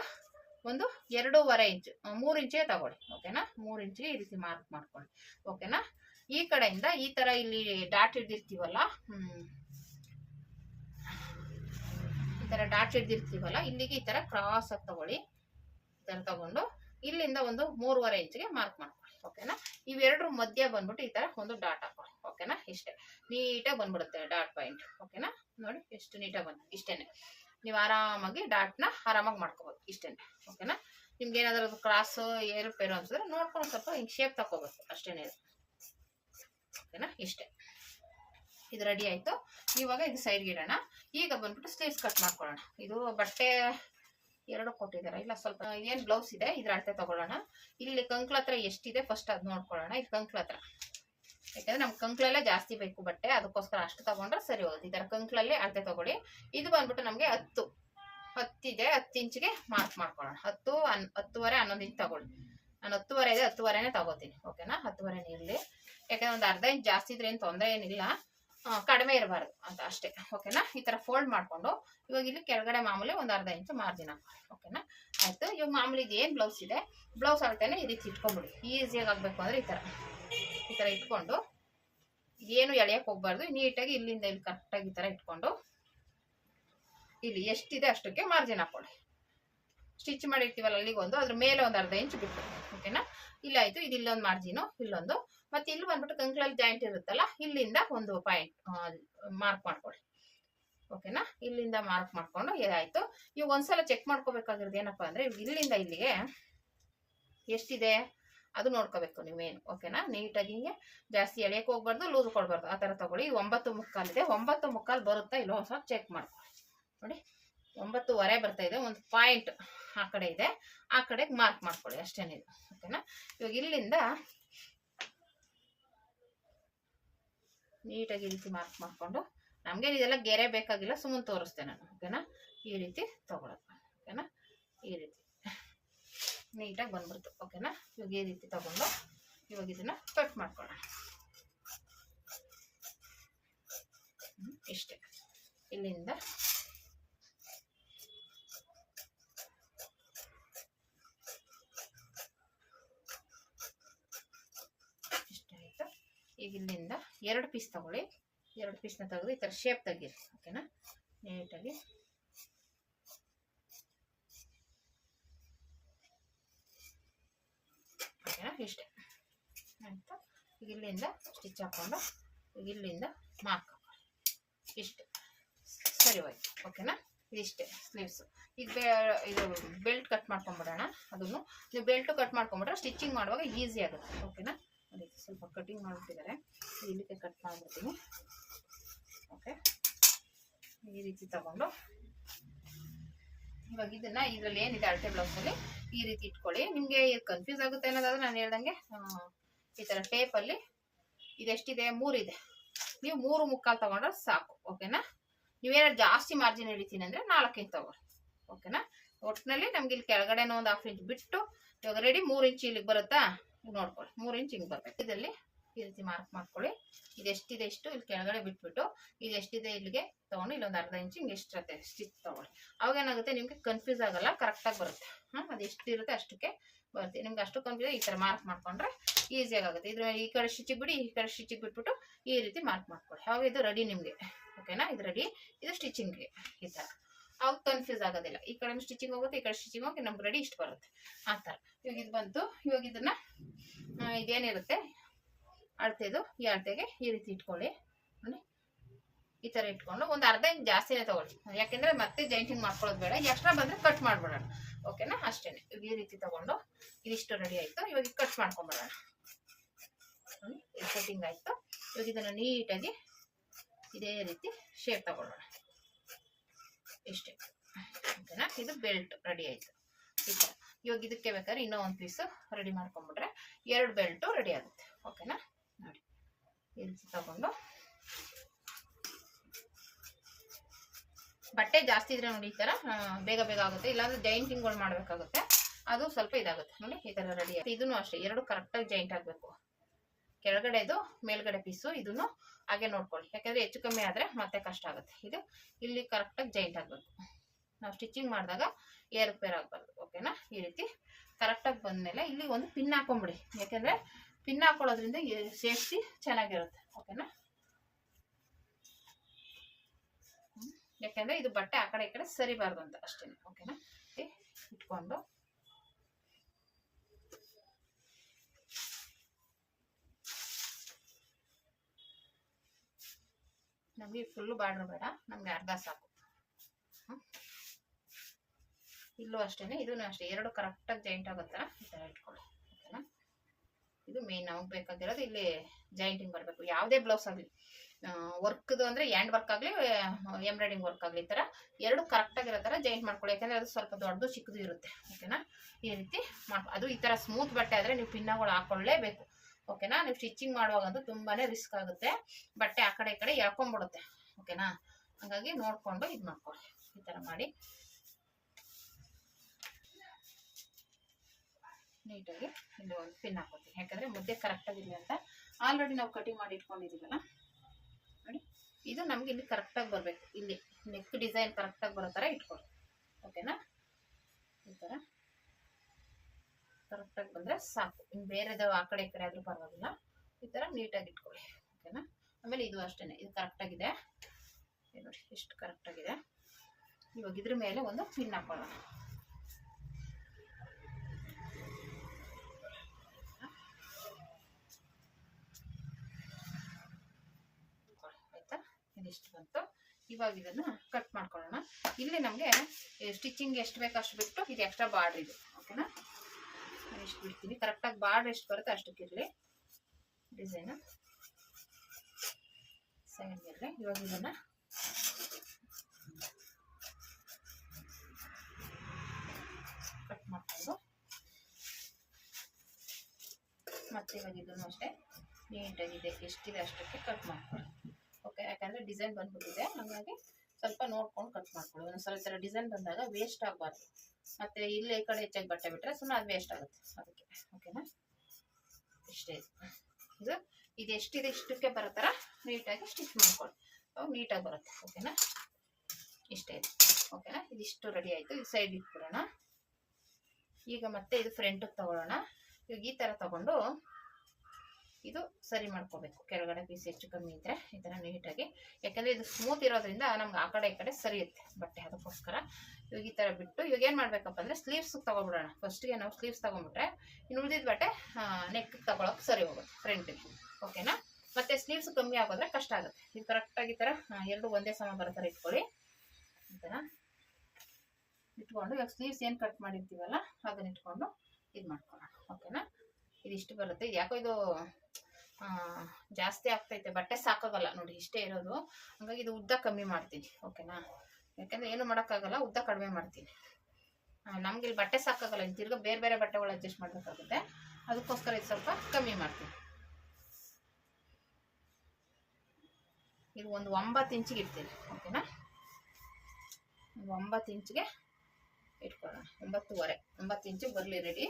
ಒಂದು ಎರಡೂವರೆ ಇಂಚು ಮೂರು ಇಂಚಿಗೆ ತಗೊಳ್ಳಿ ಓಕೆನಾ ಮೂರು ಇಂಚಿಗೆ ಈ ರೀತಿ ಮಾರ್ಕ್ ಮಾಡ್ಕೊಳ್ಳಿ ಓಕೆನಾ ಈ ಕಡೆಯಿಂದ ಈ ತರ ಇಲ್ಲಿ ಡಾಟ್ ಹಿಡ್ದಿರ್ತೀವಲ್ಲ ಈ ತರ ಡಾಟ್ ಹಿಡ್ದಿರ್ತೀವಲ್ಲ, ಇಲ್ಲಿಗೆ ಈ ತರ ಕ್ರಾಸ್ ಆಗಿ ತಗೊಳ್ಳಿ, ಈ ತರ ತಗೊಂಡು ಇಲ್ಲಿಂದ ಒಂದು ಮೂರುವರೆ ಇಂಚಿಗೆ ಮಾರ್ಕ್ ಮಾಡ್ಕೊಳ್ಳಿ ಓಕೆನಾ ಇವೆರಡರ ಮಧ್ಯ ಬಂದ್ಬಿಟ್ಟು ಈ ತರ ಒಂದು ಡಾಟ್ ಹಾಕೊಳ್ಳಿ ಓಕೆನಾ ಇಷ್ಟೇ. ನೀಟಾಗಿ ಬಂದ್ಬಿಡುತ್ತೆ ಡಾಟ್ ಪಾಯಿಂಟ್ ಓಕೆನಾ ನೋಡಿ, ಎಷ್ಟು ನೀಟಾಗಿ ಬಂತು ಇಷ್ಟೇನೆ. ನೀವು ಆರಾಮಾಗಿ ಡಾಟ್ನ ಆರಾಮಾಗಿ ಮಾಡ್ಕೋಬೋದು ಇಷ್ಟೇ ಓಕೆನಾ ನಿಮ್ಗೆ ಏನಾದರೂ ಕ್ರಾಸ್ ಏರುಪೇರು ಅನ್ಸಿದ್ರೆ ನೋಡ್ಕೊಂಡು ಸ್ವಲ್ಪ ಹಿಂಗೆ ಶೇಪ್ ತಗೋಬೇಕು ಅಷ್ಟೇನೆ ಇದು. ಓಕೆನಾ ಇಷ್ಟೇ. ಇದು ರೆಡಿ ಆಯಿತು. ಇವಾಗ ಇದು ಸೈಡ್ಗೆ ಇಡೋಣ. ಈಗ ಬಂದ್ಬಿಟ್ಟು ಸ್ಲೀವ್ಸ್ ಕಟ್ ಮಾಡ್ಕೊಳ್ಳೋಣ. ಇದು ಬಟ್ಟೆ ಎರಡು ಕೊಟ್ಟಿದ್ದಾರೆ ಇಲ್ಲ ಸ್ವಲ್ಪ, ಏನು ಬ್ಲೌಸ್ ಇದೆ, ಇದ್ರ ಅಳತೆ ತಗೊಳ್ಳೋಣ. ಇಲ್ಲಿ ಕಂಕ್ಳ ಹತ್ರ ಎಷ್ಟಿದೆ ಫಸ್ಟ್ ಅದು ನೋಡ್ಕೊಳ್ಳೋಣ. ಇದು ಕಂಕ್ಳ ಹತ್ರ ಯಾಕಂದ್ರೆ ನಮ್ಗೆ ಕಂಕ್ಳಲ್ಲೇ ಜಾಸ್ತಿ ಬೇಕು ಬಟ್ಟೆ, ಅದಕ್ಕೋಸ್ಕರ ಅಷ್ಟು ತಗೊಂಡ್ರೆ ಸರಿ ಹೋಗುತ್ತೆ. ಈ ತರ ಕಂಕ್ಳಲ್ಲಿ ಅಳತೆ ತಗೊಳ್ಳಿ. ಇದು ಬಂದ್ಬಿಟ್ಟು ನಮ್ಗೆ ಹತ್ತು. ಹತ್ತಿದೆ, ಹತ್ತು ಇಂಚಿಗೆ ಮಾರ್ಕ್ ಮಾಡ್ಕೊಳ್ಳೋಣ. ಹತ್ತು ಹನ್, ಹತ್ತುವರೆ ಹನ್ನೊಂದು ಇಂಚ್ ತಗೊಳ್ಳಿ. ನಾನು ಹತ್ತುವರೆ ಇದೆ, ಹತ್ತುವರೆನೇ ತಗೋತೀನಿ ಓಕೆನಾ ಹತ್ತುವರೆ ಇರಲಿ. ಯಾಕಂದ್ರೆ ಒಂದು ಅರ್ಧ ಇಂಚ್ ಜಾಸ್ತಿ ಇದ್ರೆ ಏನು ತೊಂದರೆ ಏನಿಲ್ಲ. ಕಡಿಮೆ ಇರಬಾರ್ದು ಅಂತ ಅಷ್ಟೇ ಓಕೆನಾ ಈ ತರ ಫೋಲ್ಡ್ ಮಾಡ್ಕೊಂಡು, ಇವಾಗ ಇಲ್ಲಿ ಕೆಳಗಡೆ ಮಾಮೂಲಿ ಒಂದು ಅರ್ಧ ಇಂಚು ಮಾರ್ಜಿನ್ ಹಾಕೊಳ್ಳಿ ಓಕೆನಾ ಆಯ್ತು, ಇವಾಗ ಮಾಮೂಲಿ ಇದು ಏನು ಬ್ಲೌಸ್ ಇದೆ ಬ್ಲೌಸ್ ಅಳತೆನೆ ಈ ರೀತಿ ಇಟ್ಕೊಂಡ್ಬಿಡಿ. ಈಸಿಯಾಗಿ ಆಗಬೇಕು ಅಂದ್ರೆ ಈ ತರ. ಈ ತರ ಇಟ್ಕೊಂಡು, ಏನು ಎಳೆಯಕ್ಕೆ ಹೋಗ್ಬಾರ್ದು, ನೀಟಾಗಿ ಇಲ್ಲಿಂದ ಇಲ್ಲಿ ಕರೆಕ್ಟಾಗಿ ಈ ತರ ಇಟ್ಕೊಂಡು, ಇಲ್ಲಿ ಎಷ್ಟಿದೆ ಅಷ್ಟಕ್ಕೆ ಮಾರ್ಜಿನ್ ಹಾಕೊಳ್ಳಿ. ಸ್ಟಿಚ್ ಮಾಡಿರ್ತೀವಲ್ಲ ಅಲ್ಲಿಗೆ ಒಂದು, ಅದ್ರ ಮೇಲೆ ಒಂದು ಅರ್ಧ ಇಂಚ್ ಬಿಟ್ಟು ಓಕೆನಾ ಇಲ್ಲ ಆಯ್ತು, ಇದು ಇಲ್ಲೊಂದು ಮಾರ್ಜಿನು ಇಲ್ಲೊಂದು. ಮತ್ತೆ ಇಲ್ಲಿ ಬಂದ್ಬಿಟ್ಟು ಕಂಕ್ಲಲ್ಲಿ ಜಾಯಿಂಟ್ ಇರುತ್ತಲ್ಲ, ಇಲ್ಲಿಂದ ಒಂದು ಪಾಯಿಂಟ್ ಮಾರ್ಕ್ ಮಾಡ್ಕೊಳ್ಳಿ. ಓಕೆನಾ ಇಲ್ಲಿಂದ ಮಾರ್ಕ್ ಮಾಡ್ಕೊಂಡು ಇದಾಯ್ತು ಇವಾಗ ಒಂದ್ಸಲ ಚೆಕ್ ಮಾಡ್ಕೋಬೇಕಾಗಿರೋದು ಏನಪ್ಪಾ ಅಂದ್ರೆ, ಇಲ್ಲಿಂದ ಇಲ್ಲಿಗೆ ಎಷ್ಟಿದೆ? ಅದು ನೋಡ್ಕೋಬೇಕು ನೀವೇನು, ಓಕೆನಾ? ನೀಟಾಗಿ ಹಿಂಗೆ ಜಾಸ್ತಿ ಎಳೆಯಕ್ಕೆ ಹೋಗ್ಬಾರ್ದು, ಲೂಸ್ ಕೊಡಬಾರ್ದು. ಆ ಥರ ತಗೊಳ್ಳಿ. ಒಂಬತ್ತು ಮುಕ್ಕಾಲ್ ಇದೆ ಒಂಬತ್ತು ಮುಕ್ಕಾಲ್ ಬರುತ್ತಾ ಇಲ್ಲೋ ಸ್ವಲ್ಪ ಚೆಕ್ ಮಾಡ್ಕೊಳ್ಳಿ ನೋಡಿ, ಒಂಬತ್ತುವರೆ ಬರ್ತಾ ಇದೆ. ಒಂದು ಪಾಯಿಂಟ್ ಆ ಕಡೆ ಇದೆ. ಆ ಕಡೆಗೆ ಮಾರ್ಕ್ ಮಾಡ್ಕೊಳ್ಳಿ ಅಷ್ಟೇನಿದೆ ಓಕೆನಾ? ಇವಾಗ ಇಲ್ಲಿಂದ ನೀಟಾಗಿ ಈ ರೀತಿ ಮಾರ್ಕ್ ಮಾಡ್ಕೊಂಡು, ನಮಗೆ ಇದೆಲ್ಲ ಗೆರೆ ಬೇಕಾಗಿಲ್ಲ ಸುಮ್ಮನೆ ತೋರಿಸ್ತೇನೆ ನಾನು, ಓಕೆನಾ? ಈ ರೀತಿ ತೊಗೊಳಕ್ಕೆ ಓಕೆನಾ? ಈ ರೀತಿ. ನೀಟಾಗಿ ಬಂದ್ಬಿಡ್ತು, ಓಕೆನಾ? ಇವಾಗ ಈ ರೀತಿ ತಗೊಂಡು ಇವಾಗ ಇದನ್ನ ಕಟ್ ಮಾಡ್ಕೊಳ್ಳೋಣ. ಇಷ್ಟೇ. ಇಲ್ಲಿಂದ ಇಷ್ಟ ಆಯ್ತು. ಈಗ ಇಲ್ಲಿಂದ ಎರಡು ಪೀಸ್ ತಗೊಳ್ಳಿ. ಎರಡು ಪೀಸ್ನ ತೆಗೆದು ಈ ಥರ ಶೇಪ್ ತೆಗೀರಿ ಓಕೆನಾ? ನೀಟಾಗಿ ಓಕೆನಾ ಇಷ್ಟೇ ಇಲ್ಲಿಂದ ಸ್ಟಿಚ್ ಹಾಕೊಂಡು ಇಲ್ಲಿಂದ ಮಾರ್ಕ್ ಇಷ್ಟೆ. ಸರಿ ಹೋಯ್ತು. ಓಕೆನಾ ಇದಿಷ್ಟೇ. ಸ್ಲೀವ್ಸು. ಈಗ ಬೇ ಇದು ಬೆಲ್ಟ್ ಕಟ್ ಮಾಡ್ಕೊಂಬಿಡೋಣ. ಅದನ್ನು ನೀವು ಬೆಲ್ಟು ಕಟ್ ಮಾಡ್ಕೊಂಬಿಟ್ರೆ ಸ್ಟಿಚಿಂಗ್ ಮಾಡುವಾಗ ಈಸಿ ಆಗುತ್ತೆ. ಓಕೆನಾ ನೋಡಿ ಸ್ವಲ್ಪ ಕಟಿಂಗ್ ಮಾಡಿಬಿಟ್ಟಿದ್ದಾರೆ. ಇಲ್ಲಿಗೆ ಕಟ್ ಮಾಡಿಬಿಡ್ತೀನಿ. ಓಕೆ ಈ ರೀತಿ ತಗೊಂಡು ಇವಾಗ ಇದನ್ನ ಇದರಲ್ಲಿ ಏನಿದೆ? ಅಳತೆ ಬ್ಲೌಸಲ್ಲಿ ಈ ರೀತಿ ಇಟ್ಕೊಳ್ಳಿ. ನಿಮಗೆ ಕನ್ಫ್ಯೂಸ್ ಆಗುತ್ತೆ ಅನ್ನೋದಾದ್ರೆ ನಾನು ಹೇಳ್ದಂಗೆ ಈ ಥರ ಟೇಪಲ್ಲಿ ಇದೆಷ್ಟಿದೆ? ಮೂರಿದೆ. ನೀವು ಮೂರು ಮುಕ್ಕಾಲು ತಗೊಂಡ್ರೆ ಸಾಕು ಓಕೆನಾ ನೀವೇನಾದ್ರು ಜಾಸ್ತಿ ಮಾರ್ಜಿನ್ ಹಿಡಿತೀನಿ ಅಂದ್ರೆ ನಾಲ್ಕು ಇಂಚ್ ತಗೊಳ್ಳಿ ಓಕೆನಾ ಒಟ್ಟಿನಲ್ಲಿ ನಮ್ಗೆ ಇಲ್ಲಿ ಕೆಳಗಡೆನೂ ಒಂದು ಹಾಫ್ ಇಂಚ್ ಬಿಟ್ಟು ಇವಾಗ ರೆಡಿ ಮೂರು ಇಂಚ್ ಇಲ್ಲಿಗೆ ಬರುತ್ತಾ? ನೋಡ್ಕೊಳ್ಳಿ, ಮೂರು ಇಂಚ್ ಹಿಂಗೆ ಬರ್ಬೇಕು ಇದರಲ್ಲಿ ಈ ರೀತಿ ಮಾರ್ಕ್ ಮಾಡ್ಕೊಳ್ಳಿ. ಇದೆಷ್ಟಿದೆ ಇಷ್ಟು? ಇಲ್ಲಿ ಕೆಳಗಡೆ ಬಿಟ್ಬಿಟ್ಟು ಇದೆಷ್ಟಿದೆ ಇಲ್ಲಿಗೆ? ತಗೊಂಡು ಇಲ್ಲೊಂದು ಅರ್ಧ ಇಂಚ್ ಹಿಂಗೆ ಎಷ್ಟಿರುತ್ತೆ? ಸ್ಟಿಚ್ ತಗೊಳ್ಳಿ. ಅವಾಗ ಏನಾಗುತ್ತೆ? ನಿಮಗೆ ಕನ್ಫ್ಯೂಸ್ ಆಗಲ್ಲ ಕರೆಕ್ಟಾಗಿ ಬರುತ್ತೆ. ಹಾಂ ಅದು ಎಷ್ಟಿರುತ್ತೆ ಅಷ್ಟಕ್ಕೆ ಬರುತ್ತೆ. ನಿಮ್ಗೆ ಅಷ್ಟು ಕನ್ಫ್ಯೂಸ್ ಈ ಥರ ಮಾರ್ಕ್ ಮಾಡ್ಕೊಂಡ್ರೆ ಈಸಿಯಾಗಿ ಆಗುತ್ತೆ. ಇದ್ರ ಈ ಕಡೆ ಸ್ಟಿಚಿಗೆ ಬಿಡಿ, ಈ ಕಡೆ ಸ್ಟಿಚಿಗೆ ಬಿಟ್ಬಿಟ್ಟು ಈ ರೀತಿ ಮಾರ್ಕ್ ಮಾಡ್ಕೊಳ್ಳಿ. ಅವಾಗ ಇದು ರೆಡಿ ನಿಮಗೆ. ಓಕೆನಾ ಇದು ರೆಡಿ ಇದು ಸ್ಟಿಚಿಂಗ್ಗೆ ಈ ಥರ. ಅವಾಗ ಕನ್ಫ್ಯೂಸ್ ಆಗೋದಿಲ್ಲ. ಈ ಕಡೆ ಸ್ಟಿಚಿಂಗ್ ಹೋಗುತ್ತೆ, ಈ ಕಡೆ ಸ್ಟಿಚಿಂಗ್ ಹೋಗಿ ನಮ್ಗೆ ರೆಡಿ ಇಷ್ಟು ಬರುತ್ತೆ. ಆ ಥರ. ಇವಾಗ ಇದು ಬಂತು. ಇವಾಗ ಇದನ್ನ ಇದೇನಿರುತ್ತೆ? ಅಳತೆದು ಈ ಅಳತೆಗೆ ಈ ರೀತಿ ಇಟ್ಕೊಳ್ಳಿ. ನೋಡಿ. ಈ ಥರ ಇಟ್ಕೊಂಡು ಒಂದು ಅರ್ಧ ಇಂಚ್ ಜಾಸ್ತಿನೇ ತಗೊಳ್ಳಿ. ಯಾಕೆಂದರೆ ಮತ್ತೆ ಜೈಂಟಿಂಗ್ ಮಾಡ್ಕೊಳ್ಳೋದು ಬೇಡ. ಎಕ್ಸ್ಟ್ರಾ ಬಂದ್ರೆ ಕಟ್ ಮಾಡ್ಬಿಡೋಣ. ಓಕೆನಾ ಇವಾಗ ಈ ರೀತಿ ತಗೊಂಡು ಇದಿಷ್ಟು ರೆಡಿ ಆಯ್ತು. ಇವಾಗ ಕಟ್ ಮಾಡ್ಕೊಂಬಿಡೋಣ ಕಟ್ಟಿಂಗ್ ಆಯ್ತು. ಇವಾಗ ಇದನ್ನ ನೀಟಾಗಿ ಇದೇ ರೀತಿ ಶೇಪ್ ತಗೊಳ್ಳೋಣ. ಇಷ್ಟೇ. ಓಕೆನಾ ಇದು ಬೆಲ್ಟ್ ರೆಡಿ ಆಯ್ತು. ಈ ಥರ ಇವಾಗ ಇದಕ್ಕೆ ಬೇಕಾದ್ರೆ ಇನ್ನೂ ಒಂದು ಪೀಸ್ ರೆಡಿ ಮಾಡ್ಕೊಂಡ್ಬಿಟ್ರೆ ಎರಡು ಬೆಲ್ಟು ರೆಡಿ ಆಗುತ್ತೆ. ಓಕೆನಾ ಈ ತಗೊಂಡು. ಬಟ್ಟೆ ಜಾಸ್ತಿ ಇದ್ರೆ ನೋಡಿ ಈ ಥರ ಬೇಗ ಬೇಗ ಆಗುತ್ತೆ. ಇಲ್ಲಾಂದ್ರೆ ಜೈಂಟಿಂಗ್ಗಳು ಮಾಡಬೇಕಾಗುತ್ತೆ. ಅದು ಸ್ವಲ್ಪ ಇದಾಗುತ್ತೆ. ನೋಡಿ, ಈ ಥರ ರೆಡಿ ಆಗುತ್ತೆ. ಇದನ್ನು ಅಷ್ಟೇ, ಎರಡು ಕರೆಕ್ಟಾಗಿ ಜಾಯಿಂಟ್ ಆಗಬೇಕು. ಕೆಳಗಡೆದು ಮೇಲ್ಗಡೆ ಪೀಸು ಇದನ್ನು ಹಾಗೆ ನೋಡ್ಕೊಳ್ಳಿ. ಯಾಕಂದ್ರೆ ಹೆಚ್ಚು ಕಮ್ಮಿ ಆದರೆ ಮತ್ತೆ ಕಷ್ಟ ಆಗುತ್ತೆ. ಇದು ಇಲ್ಲಿ ಕರೆಕ್ಟಾಗಿ ಜಾಯಿಂಟ್ ಆಗಬೇಕು. ನಾವು ಸ್ಟಿಚಿಂಗ್ ಮಾಡಿದಾಗ ಏರ್ಪೇರ್ ಆಗಬಾರ್ದು. ಓಕೆನಾ ಈ ರೀತಿ ಕರೆಕ್ಟಾಗಿ ಬಂದಮೇಲೆ ಇಲ್ಲಿ ಒಂದು ಪಿನ್ ಹಾಕೊಂಬಿಡಿ. ಯಾಕೆಂದರೆ ಪಿನ್ ಹಾಕೊಳ್ಳೋದ್ರಿಂದ ಸೇಫ್ಟಿ ಚೆನ್ನಾಗಿರುತ್ತೆ, ಓಕೆನಾ? ಯಾಕೆಂದರೆ ಇದು ಬಟ್ಟೆ ಆ ಕಡೆ ಈ ಕಡೆ ಸರಿಬಾರ್ದು ಅಂತ ಅಷ್ಟೇ, ಓಕೆನಾ? ಇಟ್ಕೊಂಡು. ನಮಗೆ ಫುಲ್ಲು ಬಾರ್ಡ್ರ್ ಬೇಡ, ನಮಗೆ ಅರ್ಧ ಸಾಕು. ಇಲ್ಲೂ ಅಷ್ಟೇನೆ ಇದನ್ನು ಅಷ್ಟೇ, ಎರಡು ಕರೆಕ್ಟಾಗಿ ಜಾಯಿಂಟ್ ಆಗುತ್ತಾ? ಈ ಥರ ಇಟ್ಕೊಳ್ಳಿ. ಇದು ಮೇನ್ ನಮಗೆ ಬೇಕಾಗಿರೋದು ಇಲ್ಲಿ ಜಾಯಿಂಟಿಂಗ್ ಬರಬೇಕು. ಯಾವುದೇ ಬ್ಲೌಸ್ ಆಗಲಿ ವರ್ಕ್ದು ಅಂದರೆ ಹ್ಯಾಂಡ್ ವರ್ಕ್ ಆಗಲಿ ಎಂಬ್ರಾಯ್ಡಿಂಗ್ ವರ್ಕ್ ಆಗಲಿ ಈ ಥರ ಎರಡು ಕರೆಕ್ಟಾಗಿರೋ ಥರ ಜಾಯಿಂಟ್ ಮಾಡ್ಕೊಳ್ಳಿ. ಯಾಕಂದರೆ ಅದು ಸ್ವಲ್ಪ ದೊಡ್ಡದು ಚಿಕ್ಕದು ಇರುತ್ತೆ. ಓಕೆನಾ ಈ ರೀತಿ ಮಾಡ್ಕೊ ಅದು ಈ ಥರ ಸ್ಮೂತ್ ಬಟ್ಟೆ ಆದರೆ ನೀವು ಪಿನ್ನಗಳು ಹಾಕ್ಕೊಳ್ಳೇಬೇಕು ಓಕೆನಾ ನೀವು ಸ್ಟಿಚಿಂಗ್ ಮಾಡುವಾಗಂತೂ ತುಂಬಾ ರಿಸ್ಕ್ ಆಗುತ್ತೆ. ಬಟ್ಟೆ ಆ ಕಡೆ ಈ ಕಡೆ ಎಳ್ಕೊಂಬಿಡುತ್ತೆ. ಓಕೆನಾ ಹಾಗಾಗಿ ನೋಡಿಕೊಂಡು ಇದು ಮಾಡ್ಕೊಳ್ಳಿ ಈ ಥರ ಮಾಡಿ. ನೀಟಾಗಿ ಇದು ಒಂದು ಪಿನ್ ಹಾಕೋತೀನಿ ಯಾಕಂದರೆ ಮುದ್ದೆ ಕರೆಕ್ಟಾಗಿರಲಿ ಅಂತ ಆಲ್ರೆಡಿ ನಾವು ಕಟಿಂಗ್ ಮಾಡಿ ಇಟ್ಕೊಂಡಿದ್ದೀವಲ್ಲ? ನೋಡಿ, ಇದು ನಮ್ಗೆ ಇಲ್ಲಿ ಕರೆಕ್ಟಾಗಿ ಬರಬೇಕು. ಇಲ್ಲಿ ನೆಕ್ ಡಿಸೈನ್ ಕರೆಕ್ಟಾಗಿ ಬರೋ ಥರ ಇಟ್ಕೊಳ್ಳಿ. ಓಕೆನಾ ಈ ಥರ ಕರೆಕ್ಟಾಗಿ ಬಂದರೆ ಸಾಕು. ಇನ್ನು ಬೇರೆದು ಆ ಕಡೆ ಈ ಕಡೆ ಆದರೂ ಪರವಾಗಿಲ್ಲ. ಈ ಥರ ನೀಟಾಗಿ ಇಟ್ಕೊಳ್ಳಿ. ಓಕೆನಾ ಆಮೇಲೆ ಇದು ಅಷ್ಟೇ ಇದು ಕರೆಕ್ಟಾಗಿದೆ ನೋಡಿ, ಎಷ್ಟು ಕರೆಕ್ಟಾಗಿದೆ ಇವಾಗ ಇದ್ರ ಮೇಲೆ ಒಂದು ಪಿನ್ ಹಾಕೊಳ್ಳೋಣ. ಇದಿಷ್ಟು ಬಂತು. ಇವಾಗ ಇದನ್ನ ಕಟ್ ಮಾಡ್ಕೊಳ್ಳೋಣ. ಇಲ್ಲಿ ನಮಗೆ ಸ್ಟಿಚಿಂಗ್ ಎಷ್ಟು ಬೇಕು ಅಷ್ಟು ಬಿಟ್ಟು ಇದು ಎಕ್ಸ್ಟ್ರಾ ಬಾರ್ಡ್ರ್ ಇದು ಓಕೆನಾ ಇಷ್ಟು ಬಿಡ್ತೀನಿ. ಕರೆಕ್ಟಾಗಿ ಬಾರ್ಡ್ರ್ ಎಷ್ಟು ಬರುತ್ತೆ ಅಷ್ಟಕ್ಕಿರಲಿ ಡಿಸೈನ್ ಸೈಡ್ಗೆಲ್ಲ ಇವಾಗ ಇದನ್ನ ಕಟ್ ಮಾಡ್ಕೊಂಡು. ಮತ್ತೆ ಇವಾಗ ಇದನ್ನು ಅಷ್ಟೇ ನೀಟಾಗಿದೆ ಎಷ್ಟಿದೆ ಅಷ್ಟಕ್ಕೆ ಕಟ್ ಮಾಡ್ಕೊಳ್ಳಿ ಓಕೆ, ಯಾಕಂದರೆ ಡಿಸೈನ್ ಬಂದ್ಬಿಟ್ಟಿದೆ. ಹಾಗಾಗಿ ಸ್ವಲ್ಪ ನೋಡ್ಕೊಂಡು ಕಟ್ ಮಾಡ್ಕೊಳ್ಳಿ. ಒಂದ್ಸಲ ಈ ಥರ ಡಿಸೈನ್ ಬಂದಾಗ ವೇಸ್ಟ್ ಆಗಬಾರ್ದು. ಮತ್ತೆ ಇಲ್ಲೇ ಈ ಕಡೆ ಹೆಚ್ಚಾಗಿ ಬಟ್ಟೆ ಬಿಟ್ಟರೆ ಸುಮ್ಮನೆ ಅದು ವೇಸ್ಟ್ ಆಗುತ್ತೆ. ಅದಕ್ಕೆ ಓಕೆನಾ ಇಷ್ಟೇ ಇದು. ಇದು ಎಷ್ಟಿದೆ, ಇಷ್ಟಕ್ಕೆ ಬರೋ ನೀಟಾಗಿ ಸ್ಟಿಚ್ ಮಾಡ್ಕೊಳ್ಳಿ. ಅವಾಗ ನೀಟಾಗಿ ಬರುತ್ತೆ ಓಕೆನಾ ಇಷ್ಟೇ ಇದೆ. ಓಕೆನಾ ಇದಿಷ್ಟು ರೆಡಿ ಆಯಿತು. ಇದು ಸೈಡ್ ಇಟ್ಬಿಡೋಣ. ಈಗ ಮತ್ತೆ ಇದು ಫ್ರಂಟಿಗೆ ತಗೊಳ್ಳೋಣ. ಇವಾಗ ಈ ಥರ ತಗೊಂಡು ಇದು ಸರಿ ಮಾಡ್ಕೋಬೇಕು. ಕೆಳಗಡೆ ಪೀಸ್ ಹೆಚ್ಚು ಕಮ್ಮಿ ಇದ್ರೆ ಈ ಥರ ನೀಟಾಗಿ ಯಾಕಂದರೆ ಇದು ಸ್ಮೂತ್ ಇರೋದ್ರಿಂದ ನಮ್ಗೆ ಆ ಕಡೆ ಈ ಕಡೆ ಸರಿಯುತ್ತೆ ಬಟ್ಟೆ ಅದಕ್ಕೋಸ್ಕರ. ಇವಾಗ ಈ ಥರ ಬಿಟ್ಟು ಇವಾಗ ಏನು ಮಾಡಬೇಕಪ್ಪ ಅಂದರೆ ಸ್ಲೀವ್ಸ್ ತಗೊಬಿಡೋಣ ಫಸ್ಟಿಗೆ ನಾವು ಸ್ಲೀವ್ಸ್ ತಗೊಂಡ್ಬಿಟ್ರೆ ಇನ್ನು ಉಳಿದಿದ್ದ ಬಟ್ಟೆ ನೆಕ್ ತಗೊಳಕ್ಕೆ ಸರಿ ಹೋಗುತ್ತೆ ಫ್ರಂಟಿಗೆ ಓಕೆನಾ ಮತ್ತೆ ಸ್ಲೀವ್ಸ್ ಕಮ್ಮಿ ಆಗೋದ್ರೆ ಕಷ್ಟ ಆಗುತ್ತೆ. ಇದು ಕರೆಕ್ಟಾಗಿ ಈ ಥರ ಎರಡು ಒಂದೇ ಸಮ ಬರೋ ಥರ ಇಟ್ಕೊಳ್ಳಿ. ಈ ಥರ ಇಟ್ಕೊಂಡು ಇವಾಗ ಸ್ಲೀವ್ಸ್ ಏನು ಕಟ್ ಮಾಡಿರ್ತೀವಲ್ಲ ಅದನ್ನ ಇಟ್ಕೊಂಡು ಇದು ಮಾಡ್ಕೊಳ್ಳೋಣ ಓಕೆನಾ ಇದಿಷ್ಟು ಬರುತ್ತೆ. ಯಾಕೋ ಇದು ಜಾಸ್ತಿ ಆಗ್ತೈತೆ. ಬಟ್ಟೆ ಸಾಕಾಗಲ್ಲ ನೋಡಿ, ಇಷ್ಟೇ ಇರೋದು. ಹಂಗಾಗಿ ಇದು ಉದ್ದ ಕಮ್ಮಿ ಮಾಡ್ತೀನಿ, ಓಕೆನಾ? ಯಾಕಂದ್ರೆ ಏನು ಮಾಡೋಕ್ಕಾಗಲ್ಲ, ಉದ್ದ ಕಡಿಮೆ ಮಾಡ್ತೀನಿ. ನಮ್ಗೆ ಇಲ್ಲಿ ಬಟ್ಟೆ ಸಾಕಾಗಲ್ಲ ಇನ್ನು ತಿರ್ಗ ಬೇರೆ ಬೇರೆ ಬಟ್ಟೆಗಳು ಅಡ್ಜಸ್ಟ್ ಮಾಡಬೇಕಾಗುತ್ತೆ. ಅದಕ್ಕೋಸ್ಕರ ಇದು ಸ್ವಲ್ಪ ಕಮ್ಮಿ ಮಾಡ್ತೀನಿ. ಇದು ಒಂದು ಒಂಬತ್ತು ಇಂಚಿಗೆ ಇಡ್ತೀನಿ, ಓಕೆನಾ? ಒಂಬತ್ತು ಇಂಚಿಗೆ ಇಟ್ಕೊಳ್ಳೋಣ. ಒಂಬತ್ತುವರೆ, ಒಂಬತ್ತು ಇಂಚಿಗೆ ಬರಲಿ ರೆಡಿ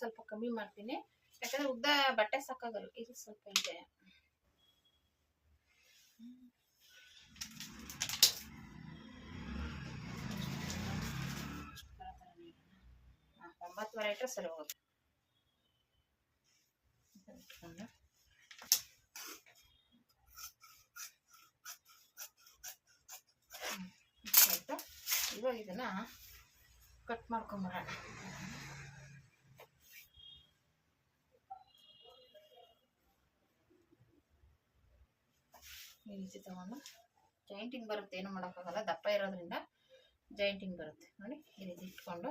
ಸ್ವಲ್ಪ ಕಮ್ಮಿ ಮಾಡ್ತೀನಿ. ಯಾಕಂದ್ರೆ ಉದ್ದ ಬಟ್ಟೆ ಸಾಕಾಗಲ್ಲ, ಇದು ಸ್ವಲ್ಪ ಇದೆ. ಒಂಬತ್ತುವರೆ ಇಟ್ಟರೆ ಸರಿ ಹೋಗುತ್ತೆ. ಇಟ್ಕೊಂಡು ಆಯ್ತಾ? ಇವಾಗ ಇದನ್ನ ಕಟ್ ಮಾಡ್ಕೊಂಬರೋಣ ಈ ರೀತಿ ತಗೊಂಡು ಜಾಯಿಂಟಿಂಗ್ ಬರುತ್ತೆ, ಏನು ಮಾಡೋಕ್ಕಾಗಲ್ಲ. ದಪ್ಪ ಇರೋದ್ರಿಂದ ಜಾಯಿಂಟಿಂಗ್ ಬರುತ್ತೆ. ನೋಡಿ, ಈ ರೀತಿ ಇಟ್ಕೊಂಡು.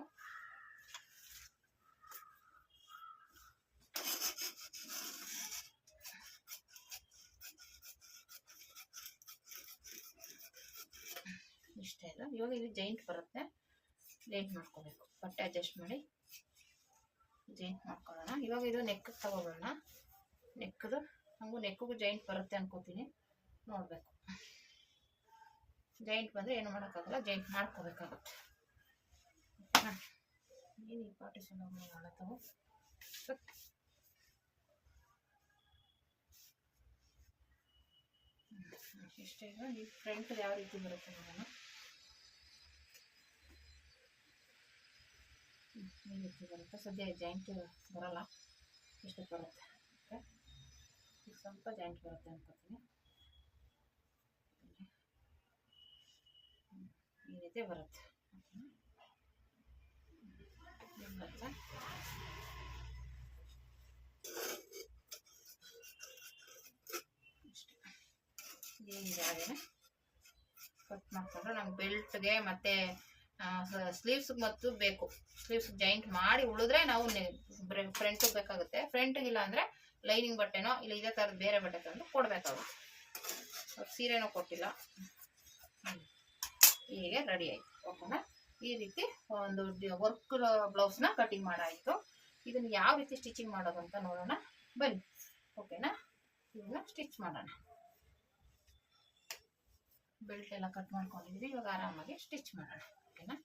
ಇಷ್ಟೇ ಇಲ್ಲ ಇವಾಗ ಇಲ್ಲಿ ಜೈಂಟ್ ಬರುತ್ತೆ. ಜೈಂಟ್ ಮಾಡ್ಕೋಬೇಕು. ಬಟ್ಟೆ ಅಡ್ಜಸ್ಟ್ ಮಾಡಿ ಜೈಂಟ್ ಮಾಡ್ಕೊಳ್ಳೋಣ. ಇವಾಗ ಇದು ನೆಕ್ ತಗೋಬೋಣ ನೆಕ್ಕದು ನಮಗೂ ನೆಕ್ಕಿಗೂ ಜೈಂಟ್ ಬರುತ್ತೆ ಅನ್ಕೋತೀನಿ. ನೋಡಬೇಕು. ಜಾಯಿಂಟ್ ಬಂದರೆ ಏನು ಮಾಡೋಕ್ಕಾಗಲ್ಲ ಜಾಯಿಂಟ್ ಮಾಡ್ಕೋಬೇಕಾಗುತ್ತೆ. ಏನು ಈ ಪಾರ್ಟಿಷನ್ ಮಾಡತ್ತವು ಇಷ್ಟೇ ಈ ಫ್ರಂಟ್ ಯಾವ ರೀತಿ ಬರುತ್ತೆ ನೋಡೋಣ. ಈ ರೀತಿ ಬರುತ್ತೆ. ಸದ್ಯ ಜಾಯಿಂಟ್ ಬರಲ್ಲ. ಇಷ್ಟು ಬರುತ್ತೆ. ಓಕೆ ಸ್ವಲ್ಪ ಜಾಯಿಂಟ್ ಬರುತ್ತೆ ಅನ್ಕೋತೀನಿ. ಈ ರೀತಿ ಬರುತ್ತೆ ಕಟ್ ಮಾಡಿಕೊಂಡ್ರೆ. ನಮ್ಗೆ ಬೆಲ್ಟ್ಗೆ ಮತ್ತು ಸ್ಲೀವ್ಸ್ಗೆ ಮತ್ತು ಬೇಕು. ಸ್ಲೀವ್ಸ್ ಜಾಯಿಂಟ್ ಮಾಡಿ ಉಳಿದ್ರೆ ನಾವು ಫ್ರಂಟ್ ಬೇಕಾಗುತ್ತೆ. ಫ್ರಂಟ್ ಇಲ್ಲ ಅಂದರೆ ಲೈನಿಂಗ್ ಬಟ್ಟೆನೋ, ಇಲ್ಲ ಇದೇ ಥರದ್ದು ಬೇರೆ ಬಟ್ಟೆ ತಂದು ಕೊಡಬೇಕಾಗುತ್ತೆ ಸೀರೆನೋ ಕೊಟ್ಟಿಲ್ಲ. ಹೀಗೆ ರೆಡಿ ಆಯ್ತು. ಓಕೆನಾ? ಈ ರೀತಿ ಒಂದು ವರ್ಕ್ ಬ್ಲೌಸ್ನ ಕಟಿಂಗ್ ಮಾಡಾಯಿತು. ಇದನ್ನು ಯಾವ ರೀತಿ ಸ್ಟಿಚಿಂಗ್ ಮಾಡೋದು ಅಂತ ನೋಡೋಣ. ಬನ್ನಿ. ಓಕೆನಾ? ಇದನ್ನ ಸ್ಟಿಚ್ ಮಾಡೋಣ. ಬೆಲ್ಟ್ ಎಲ್ಲ ಕಟ್ ಮಾಡ್ಕೊಂಡಿದ್ವಿ ಇವಾಗ ಆರಾಮಾಗಿ ಸ್ಟಿಚ್ ಮಾಡೋಣ. ಓಕೆನಾ?